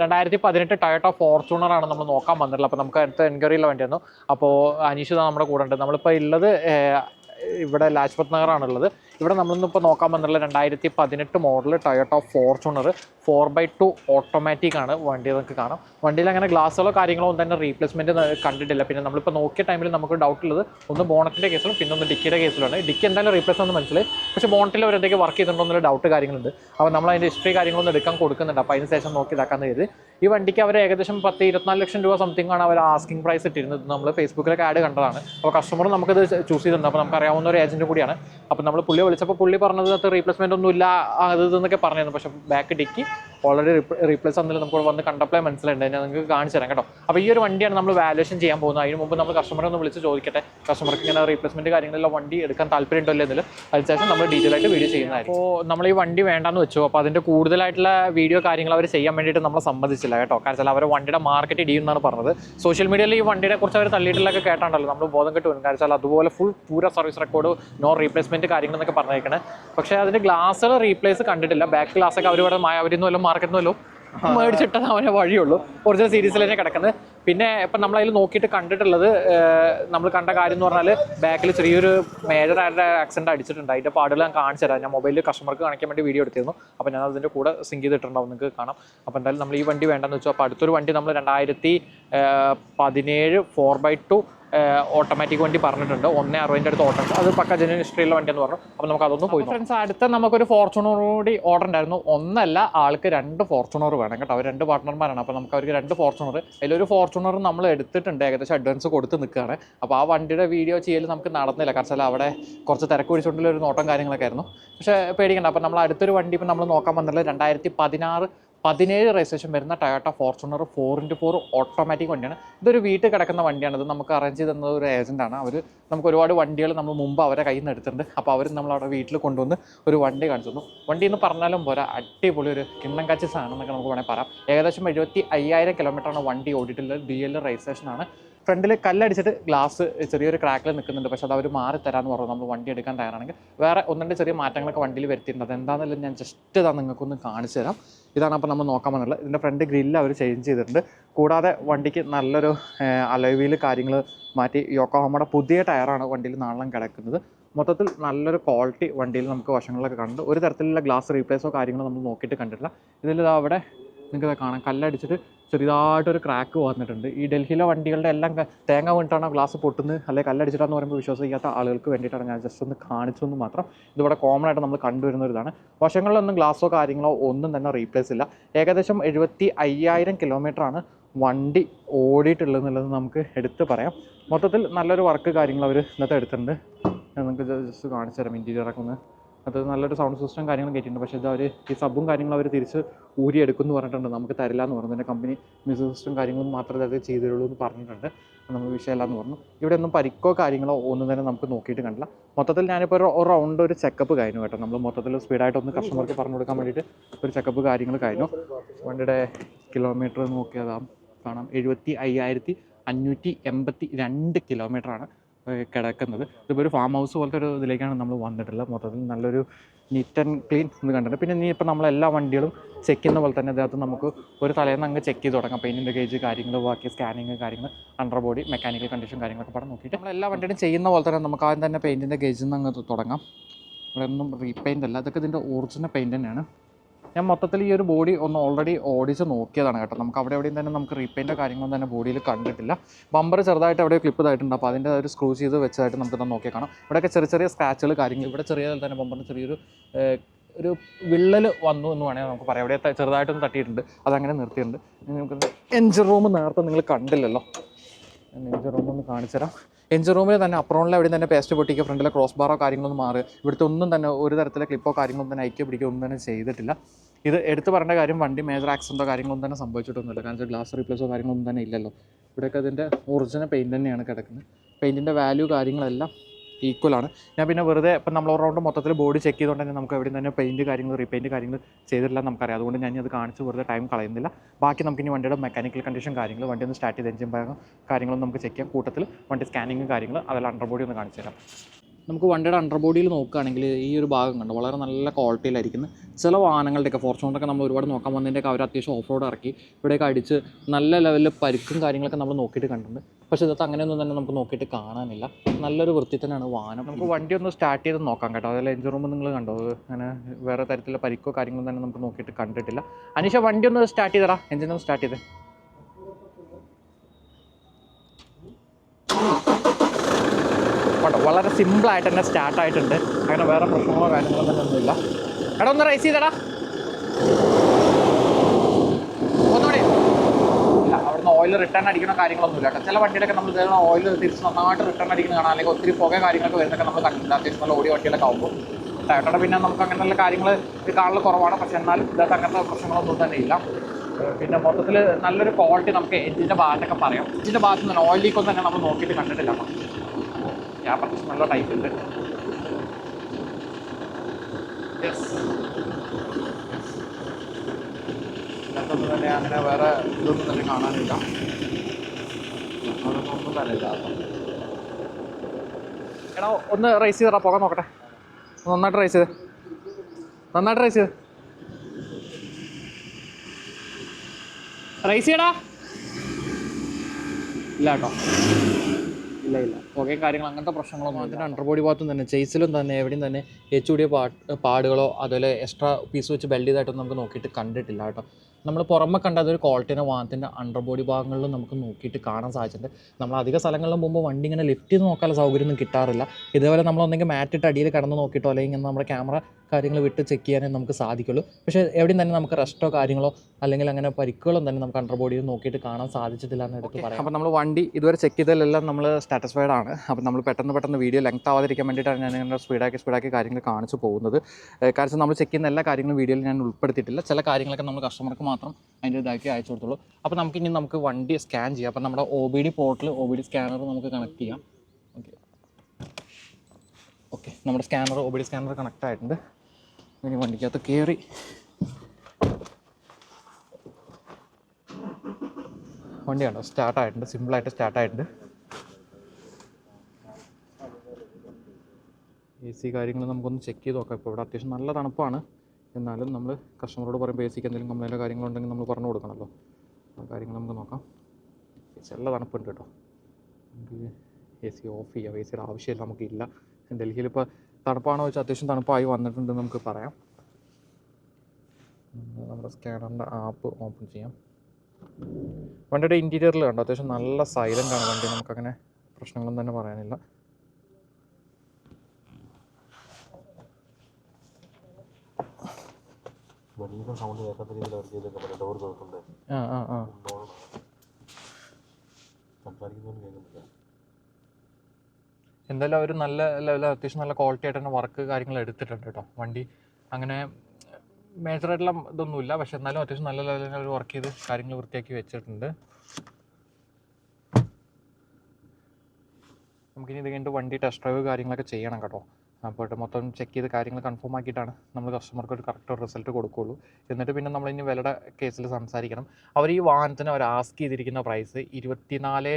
രണ്ടായിരത്തി പതിനെട്ട് Toyota Fortuner ആണ് നമ്മൾ നോക്കാൻ വന്നിട്ടുള്ളത്. അപ്പോൾ നമുക്ക് അടുത്ത എൻക്വയറിയിൽ വേണ്ടിയിരുന്നു അപ്പോൾ അനീഷ് ദാ നമ്മുടെ കൂടെ ഉണ്ട്. നമ്മളിപ്പോൾ ഉള്ളത് ഇവിടെ ലാജ്പത് നഗറാണുള്ളത് ഇവിടെ നമ്മളിന്നിപ്പോൾ നോക്കാൻ വന്നിട്ടുള്ളത് രണ്ടായിരത്തി പതിനെട്ട് model Toyota Fortuner. Four by two automatic ആണ് വണ്ടി നമുക്ക് കാണാം. വണ്ടിയിൽ അങ്ങനെ ഗ്ലാസ്സുകളോ കാര്യങ്ങളോ ഒന്നും തന്നെ റീപ്ലേസ്മെന്റ് കണ്ടിട്ടില്ല. പിന്നെ നമ്മളിപ്പോൾ നോക്കിയ ടൈമിൽ നമുക്ക് ഡൗട്ട് ഉള്ളത് ഒന്ന് ബോണറ്റിന്റെ കേസിലും പിന്നെ ഒന്ന് ഡിക്കിയുടെ കേസിലാണ് ഡിക്കി എന്തായാലും റീപ്ലേസ് എന്ന് മനസ്സിലായി. പക്ഷേ ബോണറ്റിൽ അവർ എന്തൊക്കെ വർക്ക് ചെയ്തിട്ടുണ്ടോ ഡൗട്ട് കാര്യങ്ങളുണ്ട്. അപ്പോൾ നമ്മൾ അതിന്റെ ഹിസ്റ്ററി കാര്യങ്ങളൊന്നും എടുക്കാൻ കൊടുക്കുന്നുണ്ട്. അപ്പോൾ അതിന് ശേഷം നോക്കി ഇതാക്കാന്ന് കരുതി. ഈ വണ്ടിക്ക് അവർ ഏകദേശം പത്ത് ഇരുപത്തിനാല് ലക്ഷം രൂപ സംതിങ് ആണ് അവർ ആസ്കിംഗ് പ്രൈസ് ഇട്ടിരുന്നത്. നമ്മൾ ഫേസ്ബുക്കിലൊക്കെ ആഡ് കണ്ടതാണ്. അപ്പോൾ കസ്റ്റമർ നമുക്കത് ചൂസ് ചെയ്തിട്ടുണ്ട്. അപ്പോൾ നമുക്ക് അറിയാവുന്ന ഒരു ഏജന്റ് കൂടിയാണ്. അപ്പോൾ നമ്മൾ പുള്ളിയെ വിളിച്ചപ്പോൾ പുള്ളി പറഞ്ഞത് അത് റീപ്ലേസ്മെന്റ് ഒന്നുമില്ല അത് ഇതെന്നൊക്കെ പറഞ്ഞിരുന്നു. പക്ഷേ ബാക്ക് ഡിക്കി ഓൾറെഡി റീപ്ലേസ് വന്നില്ല നമുക്ക് വന്ന് കണ്ടപ്പോഴേ മനസ്സിലുണ്ട് ഞാൻ നിങ്ങൾക്ക് കാണിച്ചു തരാം കേട്ടോ. അപ്പോൾ ഈ ഒരു വണ്ടിയാണ് നമ്മൾ വാലുവേഷൻ ചെയ്യാൻ പോകുന്നത്. അതിന് മുമ്പ് നമ്മൾ കസ്റ്റമറെ ഒന്ന് വിളിച്ച് ചോദിക്കട്ടെ. കസ്റ്റമർക്ക് ഇങ്ങനെ റീപ്ലേസ്മെന്റ് കാര്യങ്ങളെല്ലാം വണ്ടി എടുക്കാൻ താല്പര്യമുണ്ടോ ഇല്ലെന്നിൽ അതിനുശേഷം നമ്മൾ ഡീറ്റെയിൽ ആയിട്ട് വീഡിയോ ചെയ്യുന്നതായിരിക്കും. അപ്പോൾ നമ്മൾ ഈ വണ്ടി വേണ്ടാന്ന് വെച്ചു. അപ്പോൾ അതിന്റെ കൂടുതലായിട്ടുള്ള വീഡിയോ കാര്യങ്ങൾ അവർ ചെയ്യാൻ വേണ്ടിയിട്ട് നമ്മളെ സമ്മതിച്ചില്ല കേട്ടോ. കാരണം വെച്ചാൽ അവർ വണ്ടിയുടെ മാർക്കറ്റ് ഇടിയുമെന്നാണ് പറഞ്ഞത്. സോഷ്യൽ മീഡിയയിൽ ഈ വണ്ടിയെ കുറിച്ച് അവർ തള്ളിയിട്ടില്ലൊക്കെ കേട്ടാണ്ടല്ലോ. നമ്മൾ ബോധം കിട്ടും കാരണം വെച്ചാൽ അതുപോലെ ഫുൾ പൂര സർവീസ് റെക്കോർഡ് നോ റീപ്ലേസ്മെന്റ് കാര്യങ്ങളെന്നൊക്കെ പറഞ്ഞേക്കണേ. പക്ഷേ അതിന്റെ ഗ്ലാസ്സുകൾ റീപ്ലേസ് കണ്ടിട്ടില്ല. ബാക്ക് ഗ്ലാസ് ഒക്കെ അവർ അവരിൽ നിന്ന് വല്ലതും മാർക്കറ്റിൽ നിന്ന് വല്ലതും മേടിച്ചിട്ടത് അവനെ വഴിയുള്ളൂ. ഒറിജിനൽ സീരീസിൽ തന്നെ കിടക്കുന്നത്. പിന്നെ ഇപ്പം നമ്മൾ അതിൽ നോക്കിയിട്ട് കണ്ടിട്ടുള്ളത് നമ്മൾ കണ്ട കാര്യം എന്ന് പറഞ്ഞാൽ ബാക്കിൽ ചെറിയൊരു മേജർ ആയിട്ട് ആക്സിഡന്റ് അടിച്ചിട്ടുണ്ട്. അതിന്റെ പാടുകൾ ഞാൻ കാണിച്ചു തരാം. ഞാൻ മൊബൈലിൽ കസ്റ്റമർക്ക് കാണിക്കാൻ വേണ്ടി വീഡിയോ എടുത്തിരുന്നു. അപ്പോൾ ഞാൻ അതിന്റെ കൂടെ സിങ്ക് ചെയ്തിട്ടുണ്ടാവും. നിങ്ങൾക്ക് കാണാം. അപ്പോൾ എന്തായാലും നമ്മൾ ഈ വണ്ടി വേണ്ടെന്ന് വെച്ചു. അപ്പോൾ അടുത്തൊരു വണ്ടി നമ്മൾ രണ്ടായിരത്തി പതിനേഴ് ഫോർ ബൈ ടു ഓട്ടോമാറ്റിക് വണ്ടി പറഞ്ഞിട്ടുണ്ട്. ഒന്നേ അറുപതിന്റെ അടുത്ത് ഓട്ടം. അത് പക്ക ജനുവൻ ഹിസ്റ്ററിയുള്ള വണ്ടി എന്ന് പറഞ്ഞു. അപ്പോൾ നമുക്ക് അതൊന്നും പോയി ഫ്രണ്ട്സ് അടുത്ത നമുക്കൊരു ഫോർച്യൂണർ കൂടി ഓർഡർ ഉണ്ടായിരുന്നു. ഒന്നല്ല ആൾക്ക് രണ്ട് ഫോർച്യൂണർ വേണം കേട്ടോ. അവർ രണ്ട് പാർട്ട്ണർമാരാണ് അപ്പോൾ നമുക്ക് അവർക്ക് രണ്ട് ഫോർച്യൂണർ അതിലൊരു ഫോർച്യൂണർ നമ്മൾ എടുത്തിട്ടുണ്ട്. ഏകദേശം അഡ്വാൻസ് കൊടുത്ത് നിൽക്കുകയാണ് അപ്പോൾ ആ വണ്ടിയുടെ വീഡിയോ ചെയ്യൽ നമുക്ക് നടന്നില്ല. കാരണം അവിടെ കുറച്ച് തിരക്ക് പിടിച്ചുകൊണ്ടുള്ള ഒരു നോട്ടം കാര്യങ്ങളൊക്കെ ആയിരുന്നു. പക്ഷേ പേടിക്കണ്ട. അപ്പോൾ നമ്മൾ അടുത്തൊരു വണ്ടി ഇപ്പം നമ്മൾ നോക്കാൻ വന്നിട്ടുള്ളത് രണ്ടായിരത്തി പതിനാറ് പതിനേഴ് രജിസ്ട്രേഷൻ വരുന്ന Toyota Fortuner four into four automatic വണ്ടിയാണ്. ഇതൊരു വീട്ടിൽ കിടക്കുന്ന വണ്ടിയാണ്. ഇത് നമുക്ക് അറേഞ്ച് ചെയ്ത് തന്നത് ഒരു ഏജന്റാണ് അവർ നമുക്ക് ഒരുപാട് വണ്ടികൾ നമ്മൾ മുമ്പ് അവരെ കയ്യിൽ നിന്ന് എടുത്തിട്ടുണ്ട്. അപ്പോൾ അവരും നമ്മൾ അവിടെ വീട്ടിൽ കൊണ്ടുവന്ന് ഒരു വണ്ടി കാണിച്ചു തന്നു. വണ്ടി എന്ന് പറഞ്ഞാലും പോരാ അടിപൊളി ഒരു കിണ്ണം കാച്ചി സാധനം നമുക്ക് വേണമെങ്കിൽ പറയാം. ഏകദേശം എഴുപത്തി അയ്യായിരം കിലോമീറ്ററാണ് വണ്ടി ഓടിയിട്ടുള്ളത്. ഡി എൽ രജിസ്ട്രേഷനാണ് ഫ്രണ്ടിൽ കല്ലടിച്ചിട്ട് ഗ്ലാസ് ചെറിയൊരു ക്രാക്കിൽ നിൽക്കുന്നുണ്ട് പക്ഷേ അത് അവർ മാറി തരാമെന്ന് പറഞ്ഞു. നമ്മൾ വണ്ടി എടുക്കാൻ തയ്യാറാണെങ്കിൽ വേറെ ഒന്ന് രണ്ട് ചെറിയ മാറ്റങ്ങളൊക്കെ വണ്ടിയിൽ വരുത്തിയിട്ടുണ്ട്. അതെന്താണെന്നല്ല ഞാൻ ജസ്റ്റ് ഇതാ നിങ്ങൾക്കൊന്ന് കാണിച്ചു തരാം. ഇതാണ് അപ്പോൾ നമ്മൾ നോക്കാൻ വന്നുള്ളത് ഇതിന്റെ ഫ്രണ്ട് ഗ്രില്ല് അവർ ചേഞ്ച് ചെയ്തിട്ടുണ്ട്. കൂടാതെ വണ്ടിക്ക് നല്ലൊരു അലവിയിൽ കാര്യങ്ങൾ മാറ്റി യോക്കോഹോമയുടെ പുതിയ ടയറാണ് വണ്ടിയിൽ നാളെ കിടക്കുന്നത്. മൊത്തത്തിൽ നല്ലൊരു ക്വാളിറ്റി വണ്ടിയിൽ നമുക്ക് വശങ്ങളിലൊക്കെ കണ്ട് ഒരു തരത്തിലുള്ള ഗ്ലാസ് റീപ്ലേസോ കാര്യങ്ങളോ നമ്മൾ നോക്കിയിട്ട് കണ്ടിട്ടില്ല. ഇതിൽ ഇതാ അവിടെ നിങ്ങൾക്ക് കാണാം. കല്ലടിച്ചിട്ട് ചെറുതായിട്ടൊരു ക്രാക്ക് വന്നിട്ടുണ്ട്. ഈ ഡൽഹിയിലെ വണ്ടികളുടെ എല്ലാം തേങ്ങ വീണിട്ടാണ് ഗ്ലാസ് പൊട്ടുന്നത്? അല്ലെങ്കിൽ കല്ലടിച്ചിട്ടാന്ന് പറയുമ്പോൾ വിശ്വസിക്കാത്ത ആളുകൾക്ക് വേണ്ടിയിട്ടാണ് ഞാൻ ജസ്റ്റ് ഒന്ന് കാണിച്ചു എന്ന് മാത്രം. ഇതിവിടെ കോമൺ ആയിട്ട് നമ്മൾ കണ്ടുവരുന്ന ഒരു ഇതാണ് വശങ്ങളിലൊന്നും ഗ്ലാസോ കാര്യങ്ങളോ ഒന്നും തന്നെ റീപ്ലേസ് ഇല്ല. ഏകദേശം എഴുപത്തി അയ്യായിരം കിലോമീറ്ററാണ് വണ്ടി ഓടിയിട്ടുള്ളത് നമുക്ക് എടുത്ത് പറയാം. മൊത്തത്തിൽ നല്ലൊരു വർക്ക് കാര്യങ്ങൾ അവർ ഇന്നത്തെ എടുത്തിട്ടുണ്ട്. ഞാൻ നിങ്ങൾക്ക് ജസ്റ്റ് കാണിച്ചു തരാം ഇന്റീരിയറൊക്കെ ഒന്ന് അത് നല്ലൊരു സൗണ്ട് സിസ്റ്റം കാര്യങ്ങളും കയറ്റിയിട്ടുണ്ട് പക്ഷേ ഇത് അവർ ഈ സബ്ബും കാര്യങ്ങളും അവർ തിരിച്ച് ഊരി എടുക്കുമെന്ന് പറഞ്ഞിട്ടുണ്ട്. നമുക്ക് തരില്ല എന്ന് പറഞ്ഞു. എന്റെ കമ്പനി മ്യൂസിക് സിസ്റ്റം കാര്യങ്ങളും മാത്രമേ അത് ചെയ്തിട്ടുള്ളൂ എന്ന് പറഞ്ഞിട്ടുണ്ട്. നമുക്ക് വിഷയമല്ല എന്ന് പറഞ്ഞു. ഇവിടെ ഒന്നും പരിക്കോ കാര്യങ്ങളോ ഒന്നും തന്നെ നമുക്ക് നോക്കിയിട്ട് കണ്ടില്ല. മൊത്തത്തിൽ ഞാനിപ്പോൾ ഒരു റൗണ്ട് ഒരു ചെക്കപ്പ് കഴിഞ്ഞു കേട്ടോ. നമ്മൾ മൊത്തത്തിൽ സ്പീഡായിട്ട് ഒന്ന് കസ്റ്റമർക്ക് പറഞ്ഞു കൊടുക്കാൻ വേണ്ടിയിട്ട് ഒരു ചെക്കപ്പ് കാര്യങ്ങൾ കഴിഞ്ഞു. വണ്ടിയുടെ കിലോമീറ്റർ നോക്കിയതാണ് കാണാം. എഴുപത്തി അയ്യായിരത്തി അഞ്ഞൂറ്റി എൺപത്തി രണ്ട് കിലോമീറ്ററാണ് കിടക്കുന്നത്. ഇതിപ്പോൾ ഒരു ഫാം ഹൗസ് പോലത്തെ ഒരു ഇതിലേക്കാണ് നമ്മൾ വന്നിട്ടുള്ളത്. മൊത്തത്തിൽ നല്ലൊരു നീറ്റ് ആൻഡ് ക്ലീൻ എന്ന് കണ്ടിട്ടുണ്ട്. പിന്നെ നീ ഇപ്പോൾ നമ്മളെല്ലാ വണ്ടികളും ചെക്ക് ചെയ്യുന്ന പോലെ തന്നെ അതിനകത്ത് നമുക്ക് ഒരു തലേന്ന് അങ്ങ് ചെക്ക് ചെയ്ത് തുടങ്ങാം. പെയിന്റിന്റെ ഗേജ് കാര്യങ്ങൾ ബാക്കി സ്കാനിങ് കാര്യങ്ങൾ അണ്ടർ ബോഡി മെക്കാനിക്കൽ കണ്ടീഷൻ കാര്യങ്ങളൊക്കെ പറഞ്ഞ് നോക്കിയിട്ട് നമ്മൾ എല്ലാ വണ്ടിയും ചെയ്യുന്ന പോലെ തന്നെ നമുക്ക് ആദ്യം തന്നെ പെയിന്റിന്റെ ഗേജിൽ നിന്ന് അങ്ങ് തുടങ്ങാം. ഇവിടെ ഒന്നും റീപെയിന്റ് അല്ല. അതൊക്കെ ഇതിന്റെ ഒറിജിനൽ പെയിന്റ് തന്നെയാണ്. ഞാൻ മൊത്തത്തിൽ ഈ ഒരു ബോഡി ഒന്ന് ഓൾറെഡി ഓടിച്ച് നോക്കിയതാണ് കേട്ടോ. നമുക്ക് അവിടെ എവിടെയും തന്നെ നമുക്ക് റീപെയിന്റോ കാര്യങ്ങളൊന്നും തന്നെ ബോഡിയിൽ കണ്ടിട്ടില്ല. ബമ്പർ ചെറുതായിട്ട് അവിടെ ക്ലിപ്പ് ഇതായിട്ടുണ്ട്. അപ്പോൾ അതിന്റെ ഒരു സ്ക്രൂ ചെയ്ത് വെച്ചതായിട്ട് നമുക്ക് നോക്കിയാൽ കാണാം. ഇവിടെയൊക്കെ ചെറിയ ചെറിയ സ്ക്രാച്ചുകൾ കാര്യങ്ങൾ. ഇവിടെ ചെറിയ തന്നെ ബമ്പറിന് ചെറിയൊരു ഒരു വിള്ളൽ വന്നു എന്ന് വേണമെങ്കിൽ നമുക്ക് പറയാം. ഇവിടെ ചെറുതായിട്ടൊന്ന് തട്ടിയിട്ടുണ്ട്. അതങ്ങനെ നിർത്തിയിട്ടുണ്ട്. നമുക്ക് എഞ്ചിൻ റൂം നേരത്തെ നിങ്ങൾ കണ്ടില്ലല്ലോ. എഞ്ചിൻ റൂം ഒന്ന് കാണിച്ചു തരാം എഞ്ചിൻ റൂമിൽ തന്നെ അപ്രോണിൽ എവിടെയും തന്നെ പേസ്റ്റ് പൊട്ടിക്കുക ഫ്രണ്ടിലെ ക്രോസ് ബാറോ കാര്യങ്ങളൊന്നും മാറി ഇവിടുത്തെ ഒന്നും തന്നെ ഒരു തരത്തിലെ ക്ലിപ്പോ കാര്യങ്ങളൊന്നും തന്നെ ഐക്യ പിടിക്കുക ഒന്നും തന്നെ ചെയ്തിട്ടില്ല. ഇത് എടുത്തു പറയേണ്ട കാര്യം വണ്ടി മേജർ ആക്സിഡന്റോ കാര്യങ്ങളൊന്നും തന്നെ സംഭവിച്ചിട്ടൊന്നുമില്ല. കാരണം ഗ്ലാസ് റീപ്ലേസോ കാര്യങ്ങളൊന്നും തന്നെ ഇല്ലല്ലോ. ഇവിടെയൊക്കെ അതിന്റെ ഒറിജിനൽ പെയിന്റ് തന്നെയാണ് കിടക്കുന്നത്. പെയിന്റിന്റെ വാല്യൂ കാര്യങ്ങളെല്ലാം ഈക്വൽ ആണ്. ഞാൻ പിന്നെ വെറുതെ ഇപ്പം നമ്മൾ റൗണ്ട് മൊത്തത്തിൽ ബോഡി ചെക്ക് ചെയ്തുകൊണ്ട് തന്നെ നമുക്ക് എവിടെയും തന്നെ പെയിന്റ് കാര്യങ്ങൾ റീപെയിന്റ് കാര്യങ്ങൾ ചെയ്തിട്ടില്ല നമുക്കറിയാം. അതുകൊണ്ട് ഞാൻ അത് കാണിച്ച് വെറുതെ ടൈം കളയുന്നില്ല. ബാക്കി നമുക്ക് ഇനി വണ്ടിയുടെ മെക്കാനിക്കൽ കണ്ടീഷൻ കാര്യങ്ങൾ വണ്ടി ഒന്ന് സ്റ്റാർട്ട് ചെയ്ത് എഞ്ചിൻ ഭാഗം കാര്യങ്ങളും നമുക്ക് ചെക്ക് ചെയ്യാം. കൂട്ടത്തിൽ വണ്ടി സ്കാനിങ്ങും കാര്യങ്ങൾ അതെല്ലാം അണ്ടർ ബോഡി ഒന്ന് കാണിച്ചു തരാം. നമുക്ക് വണ്ടിയുടെ അണ്ടർ ബോഡിയിൽ നോക്കുകയാണെങ്കിൽ ഈ ഒരു ഭാഗം കണ്ടു? വളരെ നല്ല ക്വാളിറ്റിയിലായിരിക്കുന്നു ചില വാഹനങ്ങളുടെയൊക്കെ ഫോർച്യൂണറൊക്കെ നമ്മൾ ഒരുപാട് നോക്കാൻ വന്നതിന്റെയൊക്കെ അവർ അത്യാവശ്യം ഓഫ് റോഡ് ഇറക്കി ഇവിടെയൊക്കെ അടിച്ച് നല്ല ലെവലിൽ പരുക്കും കാര്യങ്ങളൊക്കെ നമ്മൾ നോക്കിയിട്ട് കണ്ടിട്ടുണ്ട്. പക്ഷേ ഇതൊക്കെ അങ്ങനെയൊന്നും തന്നെ നമുക്ക് നോക്കിയിട്ട് കാണാനില്ല. നല്ലൊരു വൃത്തി തന്നെയാണ് വാഹനം. നമുക്ക് വണ്ടി ഒന്ന് സ്റ്റാർട്ട് ചെയ്ത് നോക്കാം കേട്ടോ. അതിൽ എഞ്ചിൻ റൂം നിങ്ങൾ കണ്ടോ? അങ്ങനെ വേറെ തരത്തിലുള്ള പരിക്കോ കാര്യങ്ങളോ തന്നെ നമുക്ക് നോക്കിയിട്ട് കണ്ടിട്ടില്ല. അനീഷ വണ്ടി ഒന്ന് സ്റ്റാർട്ട് ചെയ്തടാ. എഞ്ചിൻ ഒന്ന് സ്റ്റാർട്ട് ചെയ്തേ. വളരെ സിമ്പിളായിട്ട് തന്നെ സ്റ്റാർട്ടായിട്ടുണ്ട് അങ്ങനെ വേറെ പ്രശ്നങ്ങളോ കാര്യങ്ങളോ തന്നെ ഒന്നുമില്ല. എടാ ഒന്ന് റൈസ് ചെയ്തടാ. ഒന്നുകൂടി. ഇല്ല അവിടുന്ന് ഓയിൽ റിട്ടേൺ അടിക്കണ കാര്യങ്ങളൊന്നുമില്ല കേട്ടോ. ചില വണ്ടിയിലൊക്കെ നമ്മൾ ഇതേ ഓയിൽ തിരിച്ച് നന്നായിട്ട് റിട്ടേൺ അടിക്കുന്ന കാണാം. അല്ലെങ്കിൽ ഒത്തിരി പുക കാര്യങ്ങളൊക്കെ വരുന്നൊക്കെ നമ്മൾ കണ്ടിട്ടുണ്ട്. അത്യാവശ്യം നല്ല ഓടി വണ്ടികളൊക്കെ ആകുമ്പോൾ ടയറ്റോടെ പിന്നെ നമുക്ക് അങ്ങനെയുള്ള കാര്യങ്ങൾ കാണൽ കുറവാണ്. പക്ഷെ എന്നാലും ഇതിനകത്ത് അങ്ങനത്തെ പ്രശ്നങ്ങളൊന്നും തന്നെ ഇല്ല. പിന്നെ മൊത്തത്തിൽ നല്ലൊരു ക്വാളിറ്റി നമുക്ക് എഞ്ചിന്റെ ഭാഗത്തൊക്കെ പറയാം. എഞ്ചിന്റെ ഭാഗത്ത് നിന്ന് ഓയിൽ ലീക്കൊന്നും തന്നെ നമ്മൾ നോക്കിയിട്ട് കണ്ടിട്ടില്ല പ്രത്യേകിച്ച് നല്ല ടൈപ്പ് ഉണ്ട്. യെസ് ഇതിനകത്തൊന്നും തന്നെ അങ്ങനെ വേറെ ഇതൊന്നും തന്നെ കാണാനില്ല. അതൊന്നും ഒന്നും തന്നെ ഇല്ല എടാ ഒന്ന് റൈസ് ചെയ്തടാ പോകാൻ നോക്കട്ടെ. നന്നായിട്ട് റൈസ് ചെയ്ത്. നന്നായിട്ട് റൈസ് ചെയ്ത്. റൈസ് ചെയ്യടാ. ഇല്ല കേട്ടോ. ഇല്ല ഇല്ല. കാര്യങ്ങൾ അങ്ങനത്തെ പ്രശ്നങ്ങളൊന്നും അതിന്റെ അണ്ടർബോഡി ഭാഗത്തും തന്നെ ചേസിലും തന്നെ എവിടെയും തന്നെ എച്ച് കൂടിയ പാട് പാടുകളോ അതുപോലെ എക്സ്ട്രാ പീസ് വെച്ച് ബെൽഡ് ചെയ്തായിട്ടൊന്നും നമുക്ക് നോക്കിയിട്ട് കണ്ടിട്ടില്ല കേട്ടോ. നമ്മൾ പുറമെ കണ്ട അതൊരു ക്വാളിറ്റിന്റെ വാഹനത്തിന്റെ അണ്ടർബോഡി ഭാഗങ്ങളിലും നമുക്ക് നോക്കിയിട്ട് കാണാൻ സാധിച്ചിട്ടുണ്ട്. നമ്മൾ അധിക സ്ഥലങ്ങളിലും പോകുമ്പോൾ വണ്ടി ഇങ്ങനെ ലിഫ്റ്റ് ചെയ്ത് നോക്കാനുള്ള സൗകര്യമൊന്നും കിട്ടാറില്ല. ഇതേപോലെ നമ്മളൊന്നെങ്കിൽ മാറ്റിട്ട് അടിയിൽ കടന്ന് നോക്കിയിട്ടോ അല്ലെങ്കിൽ നമ്മുടെ ക്യാമറ കാര്യങ്ങൾ വിട്ട് ചെക്ക് ചെയ്യാനേ നമുക്ക് സാധിക്കുള്ളൂ. പക്ഷേ എവിടെയും തന്നെ നമുക്ക് റെസ്റ്റോ കാര്യങ്ങളോ അല്ലെങ്കിൽ അങ്ങനെ പരിക്കുകളും തന്നെ നമുക്ക് അണ്ടർ ബോഡിയിൽ നോക്കിയിട്ട് കാണാൻ സാധിച്ചിട്ടില്ല എന്ന് എടുത്ത് പറയാം. അപ്പോൾ നമ്മൾ വണ്ടി ഇതുവരെ ചെക്ക് ചെയ്തതിലെല്ലാം നമ്മൾ സാറ്റിസ്ഫൈഡ് ആണ്. അപ്പോൾ നമ്മൾ പെട്ടെന്ന് പെട്ടെന്ന് വീഡിയോ ലെങ്ത് ആവാതിരിക്കാൻ വേണ്ടിയിട്ടാണ് ഞാൻ ഇങ്ങനെ സ്പീഡാക്കി സ്പീഡാക്കി കാര്യങ്ങൾ കാണിച്ചു പോകുന്നത്. കാരണം നമ്മൾ ചെക്ക് ചെയ്യുന്ന എല്ലാ കാര്യങ്ങളും വീഡിയോയിൽ ഞാൻ ഉൾപ്പെടുത്തിയിട്ടില്ല. ചില കാര്യങ്ങളൊക്കെ നമ്മൾ കസ്റ്റമർക്ക് മാത്രം അതിന്റെ ഇതാക്കി അയച്ചു കൊടുത്തുള്ളൂ. അപ്പോൾ നമുക്ക് ഇനി നമുക്ക് വണ്ടി സ്കാൻ ചെയ്യാം. അപ്പോൾ നമ്മുടെ O B D portal O B D scanner നമുക്ക് കണക്ട് ചെയ്യാം. ഓക്കെ ഓക്കെ നമ്മുടെ scanner O B D scanner connect ആയിട്ടുണ്ട്. ഇനി വണ്ടിക്കകത്ത് കയറി വണ്ടി കണ്ടോ? സ്റ്റാർട്ടായിട്ടുണ്ട് സിമ്പിളായിട്ട് സ്റ്റാർട്ടായിട്ടുണ്ട് എ സി കാര്യങ്ങൾ നമുക്കൊന്ന് ചെക്ക് ചെയ്ത് നോക്കാം. ഇപ്പോൾ ഇവിടെ അത്യാവശ്യം നല്ല തണുപ്പാണ്. എന്നാലും നമ്മൾ കസ്റ്റമറോട് പറയുമ്പോൾ എ സിക്ക് എന്തെങ്കിലും കംപ്ലൈന്റോ കാര്യങ്ങളുണ്ടെങ്കിൽ നമ്മൾ പറഞ്ഞു കൊടുക്കണമല്ലോ ആ കാര്യങ്ങൾ നമുക്ക് നോക്കാം. നല്ല തണുപ്പുണ്ട് കേട്ടോ. നമുക്ക് എ സി ഓഫ് ചെയ്യാം. എ സിയുടെ ആവശ്യമില്ല. നമുക്കില്ല. ഡൽഹിയിൽ ഇപ്പോൾ തണുപ്പാണോ വെച്ചാൽ അത്യാവശ്യം തണുപ്പായി വന്നിട്ടുണ്ട് നമുക്ക് പറയാം. നമ്മുടെ സ്കാനറിന്റെ ആപ്പ് ഓപ്പൺ ചെയ്യാം. വണ്ടിയുടെ ഇന്റീരിയറിൽ കണ്ടോ? അത്യാവശ്യം നല്ല സൈലന്റ് ആണ് വണ്ടി. നമുക്കങ്ങനെ പ്രശ്നങ്ങളൊന്നും തന്നെ പറയാനില്ല. വെളിയിലെ സൗണ്ട് കേൾക്കാത്ത രീതിയിൽ അവർ ചെയ്തേക്കുന്നത് ഡോർ തുറക്കുന്നത് ആ ആ ആ. കേൾക്കുന്നില്ല. എന്തായാലും അവർ നല്ല ലെവലിൽ അത്യാവശ്യം നല്ല ക്വാളിറ്റി ആയിട്ട് തന്നെ വർക്ക് കാര്യങ്ങൾ എടുത്തിട്ടുണ്ട് കേട്ടോ വണ്ടി അങ്ങനെ മേജറായിട്ടുള്ള ഇതൊന്നുമില്ല. പക്ഷെ എന്നാലും അത്യാവശ്യം നല്ല ലെവലിൽ അവർ വർക്ക് ചെയ്ത് കാര്യങ്ങൾ വൃത്തിയാക്കി വെച്ചിട്ടുണ്ട്. നമുക്കിനി ഇത് കഴിഞ്ഞിട്ട് വണ്ടി ടെസ്റ്റ് ഡ്രൈവ് കാര്യങ്ങളൊക്കെ ചെയ്യണം കേട്ടോ. അപ്പോൾ മൊത്തം ചെക്ക് ചെയ്ത് കാര്യങ്ങൾ കൺഫേം ആക്കിയിട്ടാണ് നമ്മൾ കസ്റ്റമർക്ക് ഒരു കറക്റ്റ് റിസൾട്ട് കൊടുക്കുകയുള്ളൂ. എന്നിട്ട് പിന്നെ നമ്മൾ ഇനി വിലയുടെ കേസിൽ സംസാരിക്കണം. അവർ ഈ വാഹനത്തിന് അവർ ആസ്ക് ചെയ്തിരിക്കുന്ന പ്രൈസ് ഇരുപത്തിനാല്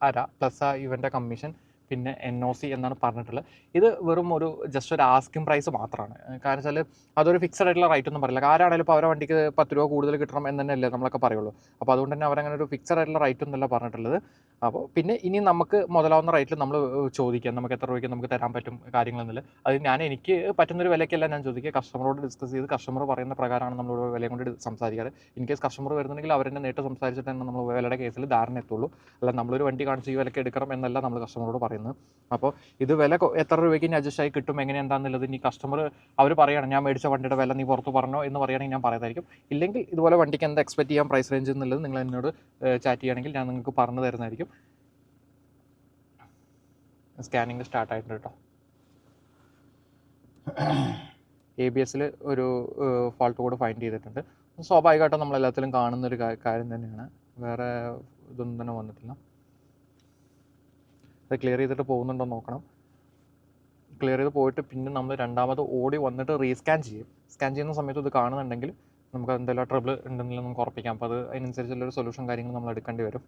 അര പ്ലസ് ഇവന്റെ കമ്മീഷൻ പിന്നെ എൻ ഒ സി എന്നാണ് പറഞ്ഞിട്ടുള്ളത്. ഇത് വെറും ഒരു ജസ്റ്റ് ഒരു ആസ്കിംഗ് പ്രൈസ് മാത്രമാണ്. കാരണം വെച്ചാൽ അതൊരു ഫിക്സഡ് ആയിട്ടുള്ള റേറ്റ് ഒന്നും പറയില്ല. ആരാണെങ്കിലും ഇപ്പോൾ അവരുടെ വണ്ടിക്ക് പത്ത് രൂപ കൂടുതൽ കിട്ടണം എന്ന് തന്നെയല്ലേ നമ്മളൊക്കെ പറയുള്ളൂ. അപ്പോൾ അതുകൊണ്ട് തന്നെ അവരങ്ങനെ ഒരു ഫിക്സഡ് ആയിട്ടുള്ള റേറ്റ് ഒന്നുമല്ല പറഞ്ഞിട്ടുള്ളത്. അപ്പോൾ പിന്നെ ഇനി നമുക്ക് മുതലാവുന്ന റേറ്റിൽ നമ്മൾ ചോദിക്കാം. നമുക്ക് എത്ര രൂപയ്ക്ക് നമുക്ക് തരാൻ പറ്റും കാര്യങ്ങളെന്നില്ല അത് ഞാൻ എനിക്ക് പറ്റുന്നൊരു വിലയ്ക്കല്ല ഞാൻ ചോദിക്കുക. കസ്റ്റമറോട് ഡിസ്കസ് ചെയ്ത് കസ്റ്റമർ പറയുന്ന പ്രകാരമാണ് നമ്മൾ വിലയും കൊണ്ട് സംസാരിക്കാറ്. ഇൻ കേസ് കസ്റ്റമർ വരുന്നുണ്ടെങ്കിൽ അവരെന്നെ നേരിട്ട് സംസാരിച്ചിട്ട് തന്നെ നമ്മൾ വിലയുടെ കേസിൽ ധാരണ എത്തുള്ളൂ. അല്ല നമ്മളൊരു വണ്ടി കാണിച്ച് ഈ വിലയ്ക്ക് എടുക്കണം എന്നല്ല നമ്മൾ കസ്റ്റമറോട് പറയുന്നത്. അപ്പോൾ ഇത് വില എത്ര രൂപയ്ക്ക് ഇനി അഡ്ജസ്റ്റ് ആയി കിട്ടും എങ്ങനെ എന്താണെന്നുള്ളത് ഇനി കസ്റ്റമർ അവർ പറയുകയാണ് ഞാൻ മേടിച്ച വണ്ടിയുടെ വില നീ പുറത്ത് പറഞ്ഞോ എന്ന് പറയുകയാണെങ്കിൽ ഞാൻ പറയുന്നതായിരിക്കും. ഇല്ലെങ്കിൽ ഇതുപോലെ വണ്ടിക്ക് എന്താ എക്സ്പെക്ട് ചെയ്യാൻ പ്രൈസ് റേഞ്ച് എന്നുള്ളത് നിങ്ങൾ എന്നോട് ചാറ്റ് ചെയ്യുകയാണെങ്കിൽ ഞാൻ നിങ്ങൾക്ക് പറഞ്ഞു തരുന്നതായിരിക്കും. സ്കാനിങ് സ്റ്റാർട്ട് ആയിട്ടുണ്ട് കേട്ടോ എ ബി എസിൽ ഒരു ഫോൾട്ട് കോഡ് ഫൈൻഡ് ചെയ്തിട്ടുണ്ട്. സ്വാഭാവികമായിട്ടും നമ്മൾ എല്ലാത്തിലും കാണുന്ന ഒരു കാര്യം തന്നെയാണ്. വേറെ ഇതൊന്നും തന്നെ വന്നിട്ടില്ല. അത് ക്ലിയർ ചെയ്തിട്ട് പോകുന്നുണ്ടോ നോക്കണം. ക്ലിയർ ചെയ്ത് പോയിട്ട് പിന്നെ നമ്മൾ രണ്ടാമത് ഓടി വന്നിട്ട് റീസ്കാൻ ചെയ്യും. സ്കാൻ ചെയ്യുന്ന സമയത്ത് ഇത് കാണുന്നുണ്ടെങ്കിൽ നമുക്ക് എന്തെല്ലാം ട്രബിൾ ഉണ്ടെന്നില്ല നമുക്ക് ഉറപ്പിക്കാം. അപ്പോൾ അത് അതിനനുസരിച്ചുള്ളൊരു സൊല്യൂഷൻ കാര്യങ്ങൾ നമ്മൾ എടുക്കേണ്ടി വരും.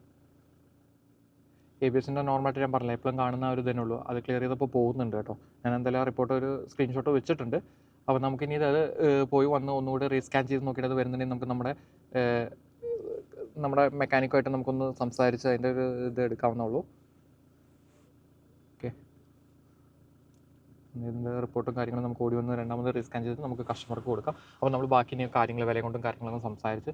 എ ബി എസിന്റെ നോർമലായിട്ട് ഞാൻ പറഞ്ഞില്ല എപ്പോഴും കാണുന്ന ഒരു ഇതേ ഉള്ളൂ. അത് ക്ലിയർ ചെയ്തപ്പോൾ പോകുന്നുണ്ട് കേട്ടോ. ഞാൻ എന്തെല്ലാം റിപ്പോർട്ട് ഒരു സ്ക്രീൻഷോട്ട് വെച്ചിട്ടുണ്ട്. അപ്പോൾ നമുക്ക് ഇനി അത് പോയി വന്ന് ഒന്നുകൂടി റീസ്കാൻ ചെയ്ത് നോക്കിയിട്ട് അത് വരുന്നുണ്ടെങ്കിൽ നമുക്ക് നമ്മുടെ നമ്മുടെ മെക്കാനിക്കുമായിട്ട് നമുക്കൊന്ന് സംസാരിച്ച് അതിന്റെ ഒരു ഇത് എടുക്കാവുന്നുള്ളൂ ഓക്കെ ഇതിന്റെ റിപ്പോർട്ടും കാര്യങ്ങളും നമുക്ക് ഓടി വന്ന് രണ്ടാമത് റീസ്കാൻ ചെയ്ത് നമുക്ക് കസ്റ്റമർക്ക് കൊടുക്കാം. അപ്പോൾ നമ്മൾ ബാക്കി കാര്യങ്ങൾ വില കൊണ്ടും കാര്യങ്ങളൊന്നും സംസാരിച്ച്